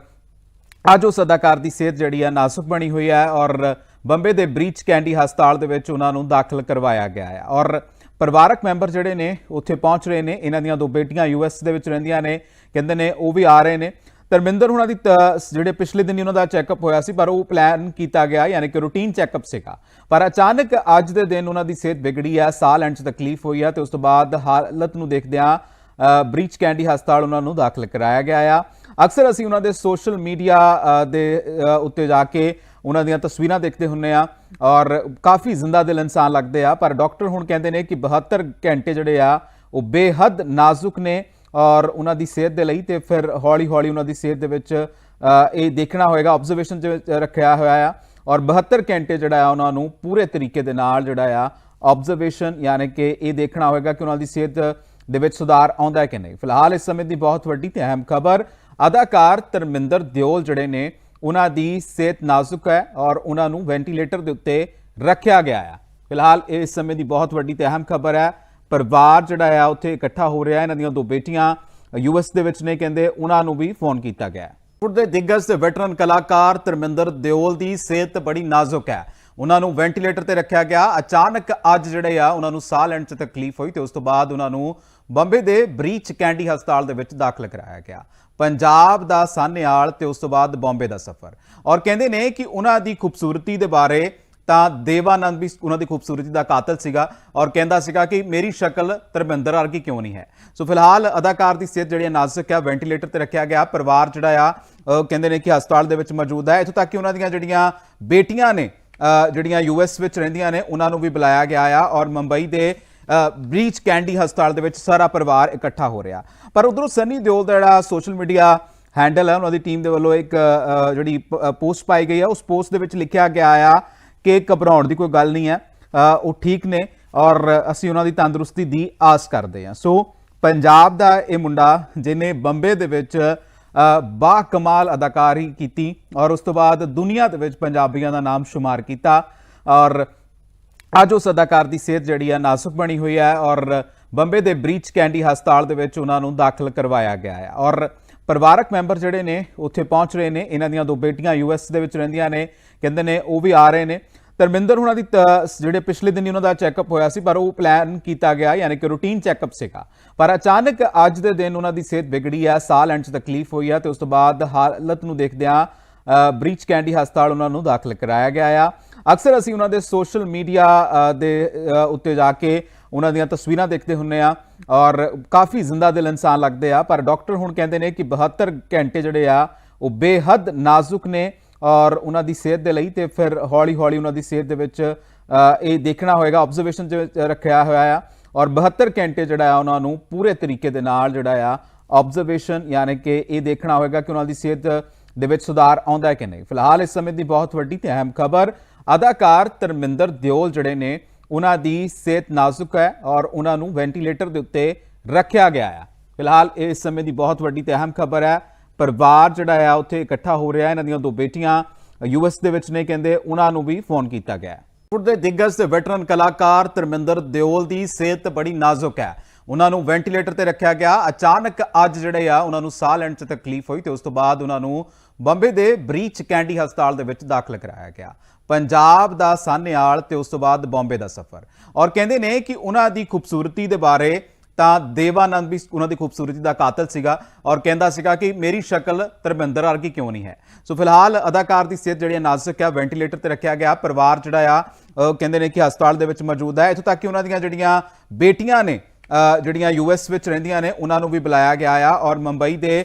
ਅੱਜ ਉਸ ਅਦਾਕਾਰ ਦੀ ਸਿਹਤ ਜਿਹੜੀ ਆ ਨਾਜ਼ੁਕ ਬਣੀ ਹੋਈ ਹੈ ਔਰ ਬੰਬੇ ਦੇ ਬ੍ਰੀਚ ਕੈਂਡੀ ਹਸਪਤਾਲ ਦੇ ਵਿੱਚ ਉਹਨਾਂ ਨੂੰ ਦਾਖਲ ਕਰਵਾਇਆ ਗਿਆ ਹੈ ਔਰ ਪਰਿਵਾਰਕ ਮੈਂਬਰ ਜਿਹੜੇ ਨੇ ਉੱਥੇ ਪਹੁੰਚ ਰਹੇ ਨੇ ਇਹਨਾਂ ਦੀਆਂ ਦੋ ਬੇਟੀਆਂ ਯੂਐਸ ਦੇ ਵਿੱਚ ਰਹਿੰਦੀਆਂ ਨੇ ਕਹਿੰਦੇ ਨੇ ਉਹ ਵੀ ਆ ਰਹੇ ਨੇ। ਧਰਮਿੰਦਰ ਹੁਣਾਂ ਦੀ ਤ- ਜਿਹੜੇ ਪਿਛਲੇ ਦਿਨ ਉਹਨਾਂ ਦਾ ਚੈੱਕਅਪ ਹੋਇਆ ਸੀ ਪਰ ਉਹ ਪਲਾਨ ਕੀਤਾ ਗਿਆ ਯਾਨੀ ਕਿ ਰੂਟੀਨ ਚੈੱਕਅਪ ਸੀਗਾ। ਪਰ ਅਚਾਨਕ ਅੱਜ ਦੇ ਦਿਨ ਉਹਨਾਂ ਦੀ ਸਿਹਤ ਵਿਗੜੀ ਹੈ ਸਾਹ ਲੈਣ 'ਚ ਤਕਲੀਫ ਹੋਈ ਹੈ ਤੇ ਉਸ ਤੋਂ ਬਾਅਦ ਹਾਲਤ ਨੂੰ ਦੇਖਦਿਆਂ ਅ, ਬ੍ਰੀਚ ਕੈਂਡੀ ਹਸਪਤਾਲ ਉਹਨਾਂ ਨੂੰ ਦਾਖਲ ਕਰਾਇਆ ਗਿਆ ਆ। ਅਕਸਰ ਅਸੀਂ ਉਹਨਾਂ ਦੇ ਸੋਸ਼ਲ ਮੀਡੀਆ ਦੇ ਉੱਤੇ ਜਾ ਕੇ ਉਹਨਾਂ ਦੀਆਂ ਤਸਵੀਰਾਂ ਦੇਖਦੇ ਹੁੰਨੇ ਆ ਔਰ ਕਾਫੀ ਜ਼ਿੰਦਾ ਦਿਲ ਇਨਸਾਨ ਲੱਗਦੇ ਆ, ਪਰ ਡਾਕਟਰ ਹੁਣ ਕਹਿੰਦੇ ਨੇ ਕਿ 72 ਘੰਟੇ ਜਿਹੜੇ ਆ ਉਹ ਬੇਹੱਦ ਨਾਜ਼ੁਕ ਨੇ ਔਰ ਉਹਨਾਂ ਦੀ ਸਿਹਤ ਦੇ ਲਈ ਤੇ ਫਿਰ ਹੌਲੀ ਹੌਲੀ ਉਹਨਾਂ ਦੀ ਸਿਹਤ ਦੇ ਵਿੱਚ ਇਹ ਦੇਖਣਾ ਹੋਏਗਾ ਆਬਜ਼ਰਵੇਸ਼ਨ ਦੇ ਵਿੱਚ ਰੱਖਿਆ ਹੋਇਆ ਆ ਔਰ 72 ਘੰਟੇ ਜਿਹੜਾ ਆ ਉਹਨਾਂ ਨੂੰ ਪੂਰੇ ਤਰੀਕੇ ਦੇ ਨਾਲ ਜਿਹੜਾ ਆ ਆਬਜ਼ਰਵੇਸ਼ਨ ਯਾਨੀ ਕਿ ਇਹ ਦੇਖਣਾ ਹੋਏਗਾ ਕਿ ਉਹਨਾਂ ਦੀ ਸਿਹਤ ਦੇ ਵਿੱਚ ਸੁਧਾਰ ਆਉਂਦਾ ਹੈ ਕਿ ਨਹੀਂ। ਫਿਲਹਾਲ ਇਸ ਸਮੇਂ ਦੀ ਬਹੁਤ ਵੱਡੀ ਤੇ ਅਹਿਮ ਖਬਰ ਅਦਾਕਾਰ ਧਰਮਿੰਦਰ ਦਿਓਲ ਜਿਹੜੇ ਨੇ, ਉਹਨਾਂ ਦੀ ਸਿਹਤ ਨਾਜ਼ੁਕ ਹੈ ਔਰ ਉਹਨਾਂ ਨੂੰ ਵੈਂਟੀਲੇਟਰ ਦੇ ਉੱਤੇ ਰੱਖਿਆ ਗਿਆ ਹੈ ਫਿਲਹਾਲ ਇਸ ਸਮੇਂ ਦੀ ਬਹੁਤ ਵੱਡੀ ਤੇ ਅਹਿਮ ਖਬਰ ਹੈ। ਪਰਿਵਾਰ ਜਿਹੜਾ ਆ, ਉੱਥੇ ਇਕੱਠਾ ਹੋ ਰਿਹਾ ਹੈ। ਇਹਨਾਂ ਦੀਆਂ ਦੋ ਬੇਟੀਆਂ ਯੂਐਸ ਦੇ ਵਿੱਚ ਨੇ, ਕਹਿੰਦੇ ਉਹਨਾਂ ਨੂੰ ਵੀ ਫੋਨ ਕੀਤਾ ਗਿਆ ਹੈ। ਦੇ ਦਿੱਗਜ ਤੇ ਵੈਟਰਨ ਕਲਾਕਾਰ ਧਰਮਿੰਦਰ ਦਿਓਲ ਦੀ ਸਿਹਤ ਬੜੀ ਨਾਜ਼ੁਕ ਹੈ। ਉਹਨਾਂ ਨੂੰ ਵੈਂਟੀਲੇਟਰ ਤੇ ਰੱਖਿਆ ਗਿਆ। ਅਚਾਨਕ ਅੱਜ ਜਿਹੜੇ ਆ, ਉਹਨਾਂ ਨੂੰ ਸਾਹ ਲੈਣ 'ਚ ਤਕਲੀਫ ਹੋਈ ਤੇ ਉਸ ਤੋਂ ਬਾਅਦ ਉਹਨਾਂ ਨੂੰ ਬੰਬੇ ਦੇ ਬ੍ਰੀਚ ਕੈਂਡੀ ਹਸਪਤਾਲ ਦੇ ਵਿੱਚ ਦਾਖਲ ਕਰਾਇਆ ਗਿਆ। ਪੰਜਾਬ ਦਾ ਸਾਨੇਆਲ ਤੇ ਉਸ ਤੋਂ ਬਾਅਦ ਬੰਬੇ ਦਾ ਸਫ਼ਰ। ਔਰ ਕਹਿੰਦੇ ਨੇ ਕਿ ਉਹਨਾਂ ਦੀ ਖੂਬਸੂਰਤੀ ਦੇ ਬਾਰੇ ਤਾਂ ਦੇਵਾਨੰਦ ਵੀ ਉਹਨਾਂ ਦੀ ਖੂਬਸੂਰਤੀ ਦਾ ਕਾਤਲ ਸੀਗਾ ਔਰ ਕਹਿੰਦਾ ਸੀਗਾ ਕਿ ਮੇਰੀ ਸ਼ਕਲ ਧਰਮਿੰਦਰ ਵਰਗੀ ਕਿਉਂ ਨਹੀਂ ਹੈ? ਸੋ ਫਿਲਹਾਲ ਅਦਾਕਾਰ ਦੀ ਸਿਹਤ ਜਿਹੜੀ ਹੈ ਨਾਜ਼ੁਕ ਹੈ, ਵੈਂਟੀਲੇਟਰ ਤੇ ਰੱਖਿਆ ਗਿਆ, ਪਰਿਵਾਰ ਜਿਹੜਾ ਆ ਕਹਿੰਦੇ ਨੇ ਕਿ ਹਸਪਤਾਲ ਦੇ ਵਿੱਚ ਮੌਜੂਦ ਹੈ। ਇੱਥੋਂ ਤੱਕ ਕਿ ਉਹਨਾਂ ਦੀਆਂ ਜਿਹੜੀਆਂ ਬੇਟੀਆਂ ਨੇ, ਅਹ ਜਿਹੜੀਆਂ ਯੂਐਸ ਵਿੱਚ ਰਹਿੰਦੀਆਂ ਨੇ, ਉਹਨਾਂ ਨੂੰ ਵੀ ਬੁਲਾਇਆ ਗਿਆ ਆ ਔਰ ਮੁੰਬਈ ਦੇ ਬ੍ਰੀਚ ਕੈਂਡੀ ਹਸਪਤਾਲ ਦੇ ਵਿੱਚ ਸਾਰਾ ਪਰਿਵਾਰ ਇਕੱਠਾ ਹੋ ਰਿਹਾ। ਪਰ ਉਧਰੋਂ ਸਨੀ ਦਿਓਲ ਦਾ ਜਿਹੜਾ ਸੋਸ਼ਲ ਮੀਡੀਆ ਹੈਂਡਲ ਹੈ ਉਹਨਾਂ ਦੀ ਟੀਮ ਦੇ ਵੱਲੋਂ ਇੱਕ ਅ, ਜਿਹੜੀ ਪੋਸਟ ਪਾਈ ਗਈ ਹੈ ਉਸ ਪੋਸਟ ਦੇ ਵਿੱਚ ਲਿਖਿਆ ਗਿਆ ਆ ਕਿ ਘਬਰਾਉਣ ਦੀ ਕੋਈ ਗੱਲ ਨਹੀਂ ਹੈ। ਉਹ ਠੀਕ ਨੇ ਔਰ ਅਸੀਂ ਉਹਨਾਂ ਦੀ ਤੰਦਰੁਸਤੀ ਦੀ ਆਸ ਕਰਦੇ ਹਾਂ। ਸੋ ਪੰਜਾਬ ਦਾ ਇਹ ਮੁੰਡਾ ਜਿਹਨੇ ਬੰਬੇ ਦੇ ਵਿੱਚ ਬਾ ਕਮਾਲ ਅਦਾਕਾਰੀ ਕੀਤੀ ਔਰ ਉਸ ਤੋਂ ਬਾਅਦ ਦੁਨੀਆ ਦੇ ਵਿੱਚ ਪੰਜਾਬੀਆਂ ਦਾ ਨਾਮ ਸ਼ੁਮਾਰ ਕੀਤਾ ਔਰ ਅੱਜ ਉਸ ਅਦਾਕਾਰ ਦੀ ਸਿਹਤ ਜਿਹੜੀ ਆ ਨਾਜ਼ੁਕ ਬਣੀ ਹੋਈ ਹੈ ਔਰ ਬੰਬੇ ਦੇ ਬ੍ਰੀਚ ਕੈਂਡੀ ਹਸਪਤਾਲ ਦੇ ਵਿੱਚ ਉਹਨਾਂ ਨੂੰ ਦਾਖਲ ਕਰਵਾਇਆ ਗਿਆ ਹੈ। ਔਰ ਪਰਿਵਾਰਕ ਮੈਂਬਰ ਜਿਹੜੇ ਨੇ ਉੱਥੇ ਪਹੁੰਚ ਰਹੇ ਨੇ ਇਹਨਾਂ ਦੀਆਂ ਦੋ ਬੇਟੀਆਂ ਯੂਐਸ ਦੇ ਵਿੱਚ ਰਹਿੰਦੀਆਂ ਨੇ ਕਹਿੰਦੇ ਨੇ ਉਹ ਵੀ ਆ ਰਹੇ ਨੇ। ਧਰਮਿੰਦਰ ਹੁਣਾਂ ਦੀ ਤ- ਜਿਹੜੇ ਪਿਛਲੇ ਦਿਨੀ ਉਹਨਾਂ ਦਾ ਚੈੱਕਅਪ ਹੋਇਆ ਸੀ ਪਰ ਉਹ ਪਲਾਨ ਕੀਤਾ ਗਿਆ ਯਾਨੀ ਕਿ ਰੂਟੀਨ ਚੈੱਕਅਪ ਸੀਗਾ। ਪਰ ਅਚਾਨਕ ਅੱਜ ਦੇ ਦਿਨ ਉਹਨਾਂ ਦੀ ਸਿਹਤ ਵਿਗੜੀ ਹੈ ਸਾਹ ਲੈਣ 'ਚ ਤਕਲੀਫ ਹੋਈ ਹੈ ਤੇ ਉਸ ਤੋਂ ਬਾਅਦ ਹਾਲਤ ਨੂੰ ਦੇਖਦਿਆਂ ਅ, ਬ੍ਰੀਚ ਕੈਂਡੀ ਹਸਪਤਾਲ ਉਹਨਾਂ ਨੂੰ ਦਾਖਲ ਕਰਾਇਆ ਗਿਆ ਆ। ਅਕਸਰ ਅਸੀਂ ਉਹਨਾਂ ਦੇ ਸੋਸ਼ਲ ਮੀਡੀਆ ਦੇ ਉੱਤੇ ਜਾ ਕੇ ਉਹਨਾਂ ਦੀਆਂ ਤਸਵੀਰਾਂ ਦੇਖਦੇ ਹੁੰਨੇ ਆ ਔਰ ਕਾਫੀ ਜ਼ਿੰਦਾ ਦਿਲ ਇਨਸਾਨ ਲੱਗਦੇ ਆ, ਪਰ ਡਾਕਟਰ ਹੁਣ ਕਹਿੰਦੇ ਨੇ ਕਿ 72 ਘੰਟੇ ਜਿਹੜੇ ਆ ਉਹ ਬੇਹੱਦ ਨਾਜ਼ੁਕ ਨੇ ਔਰ ਉਹਨਾਂ ਦੀ ਸਿਹਤ ਦੇ ਲਈ ਤੇ ਫਿਰ ਹੌਲੀ ਹੌਲੀ ਉਹਨਾਂ ਦੀ ਸਿਹਤ ਦੇ ਵਿੱਚ ਇਹ ਦੇਖਣਾ ਹੋਏਗਾ ਆਬਜ਼ਰਵੇਸ਼ਨ 'ਚ ਰੱਖਿਆ ਹੋਇਆ ਆ ਔਰ 72 ਘੰਟੇ ਜਿਹੜਾ ਆ ਉਹਨਾਂ ਨੂੰ ਪੂਰੇ ਤਰੀਕੇ ਦੇ ਨਾਲ ਜਿਹੜਾ ਆ ਆਬਜ਼ਰਵੇਸ਼ਨ ਯਾਨੀ ਕਿ ਇਹ ਦੇਖਣਾ ਹੋਏਗਾ ਕਿ ਉਹਨਾਂ ਦੀ ਸਿਹਤ ਦੇ ਵਿੱਚ ਸੁਧਾਰ ਆਉਂਦਾ ਹੈ ਕਿ ਨਹੀਂ। ਫਿਲਹਾਲ ਇਸ ਸਮੇਂ ਦੀ ਬਹੁਤ ਵੱਡੀ ਤੇ ਅਹਿਮ ਖਬਰ ਅਦਾਕਾਰ ਧਰਮਿੰਦਰ ਦਿਓਲ ਜਿਹੜੇ ਨੇ, ਉਹਨਾਂ ਦੀ ਸਿਹਤ ਨਾਜ਼ੁਕ ਹੈ ਔਰ ਉਹਨਾਂ ਨੂੰ ਵੈਂਟੀਲੇਟਰ ਦੇ ਉੱਤੇ ਰੱਖਿਆ ਗਿਆ ਹੈ ਫਿਲਹਾਲ ਇਹ ਇਸ ਸਮੇਂ ਦੀ ਬਹੁਤ ਵੱਡੀ ਤੇ ਅਹਿਮ ਖਬਰ ਹੈ। ਪਰਿਵਾਰ ਜਿਹੜਾ ਆ, ਉੱਥੇ ਇਕੱਠਾ ਹੋ ਰਿਹਾ ਹੈ। ਇਹਨਾਂ ਦੀਆਂ ਦੋ ਬੇਟੀਆਂ ਯੂਐਸ ਦੇ ਵਿੱਚ ਨੇ, ਕਹਿੰਦੇ ਉਹਨਾਂ ਨੂੰ ਵੀ ਫੋਨ ਕੀਤਾ ਗਿਆ ਹੈ। ਦੇ ਦਿੱਗਜ ਤੇ ਵੈਟਰਨ ਕਲਾਕਾਰ ਧਰਮਿੰਦਰ ਦਿਓਲ ਦੀ ਸਿਹਤ ਬੜੀ ਨਾਜ਼ੁਕ ਹੈ। ਉਹਨਾਂ ਨੂੰ ਵੈਂਟੀਲੇਟਰ ਤੇ ਰੱਖਿਆ ਗਿਆ। ਅਚਾਨਕ ਅੱਜ ਜਿਹੜੇ ਆ, ਉਹਨਾਂ ਨੂੰ ਸਾਹ ਲੈਣ 'ਚ ਤਕਲੀਫ ਹੋਈ ਤੇ ਉਸ ਤੋਂ ਬਾਅਦ ਉਹਨਾਂ ਨੂੰ ਬੰਬੇ ਦੇ ਬ੍ਰੀਚ ਕੈਂਡੀ ਹਸਪਤਾਲ ਦੇ ਵਿੱਚ ਦਾਖਲ ਕਰਾਇਆ ਗਿਆ। ਪੰਜਾਬ ਦਾ ਸਾਨੇਆਲ ਤੇ ਉਸ ਤੋਂ ਬਾਅਦ ਬੰਬੇ ਦਾ ਸਫ਼ਰ। ਔਰ ਕਹਿੰਦੇ ਨੇ ਕਿ ਉਹਨਾਂ ਦੀ ਖੂਬਸੂਰਤੀ ਦੇ ਬਾਰੇ ਤਾਂ ਦੇਵਾਨੰਦ ਵੀ ਉਹਨਾਂ ਦੀ ਖੂਬਸੂਰਤੀ ਦਾ ਕਾਤਲ ਸੀਗਾ ਔਰ ਕਹਿੰਦਾ ਸੀਗਾ ਕਿ ਮੇਰੀ ਸ਼ਕਲ ਧਰਮਿੰਦਰ ਵਰਗੀ ਕਿਉਂ ਨਹੀਂ ਹੈ? ਸੋ ਫਿਲਹਾਲ ਅਦਾਕਾਰ ਦੀ ਸਿਹਤ ਜਿਹੜੀ ਹੈ ਨਾਜ਼ੁਕ ਹੈ, ਵੈਂਟੀਲੇਟਰ ਤੇ ਰੱਖਿਆ ਗਿਆ, ਪਰਿਵਾਰ ਜਿਹੜਾ ਆ ਕਹਿੰਦੇ ਨੇ ਕਿ ਹਸਪਤਾਲ ਦੇ ਵਿੱਚ ਮੌਜੂਦ ਹੈ। ਇੱਥੋਂ ਤੱਕ ਕਿ ਉਹਨਾਂ ਦੀਆਂ ਜਿਹੜੀਆਂ ਬੇਟੀਆਂ ਨੇ, ਅਹ ਜਿਹੜੀਆਂ ਯੂਐਸ ਵਿੱਚ ਰਹਿੰਦੀਆਂ ਨੇ, ਉਹਨਾਂ ਨੂੰ ਵੀ ਬੁਲਾਇਆ ਗਿਆ ਆ ਔਰ ਮੁੰਬਈ ਦੇ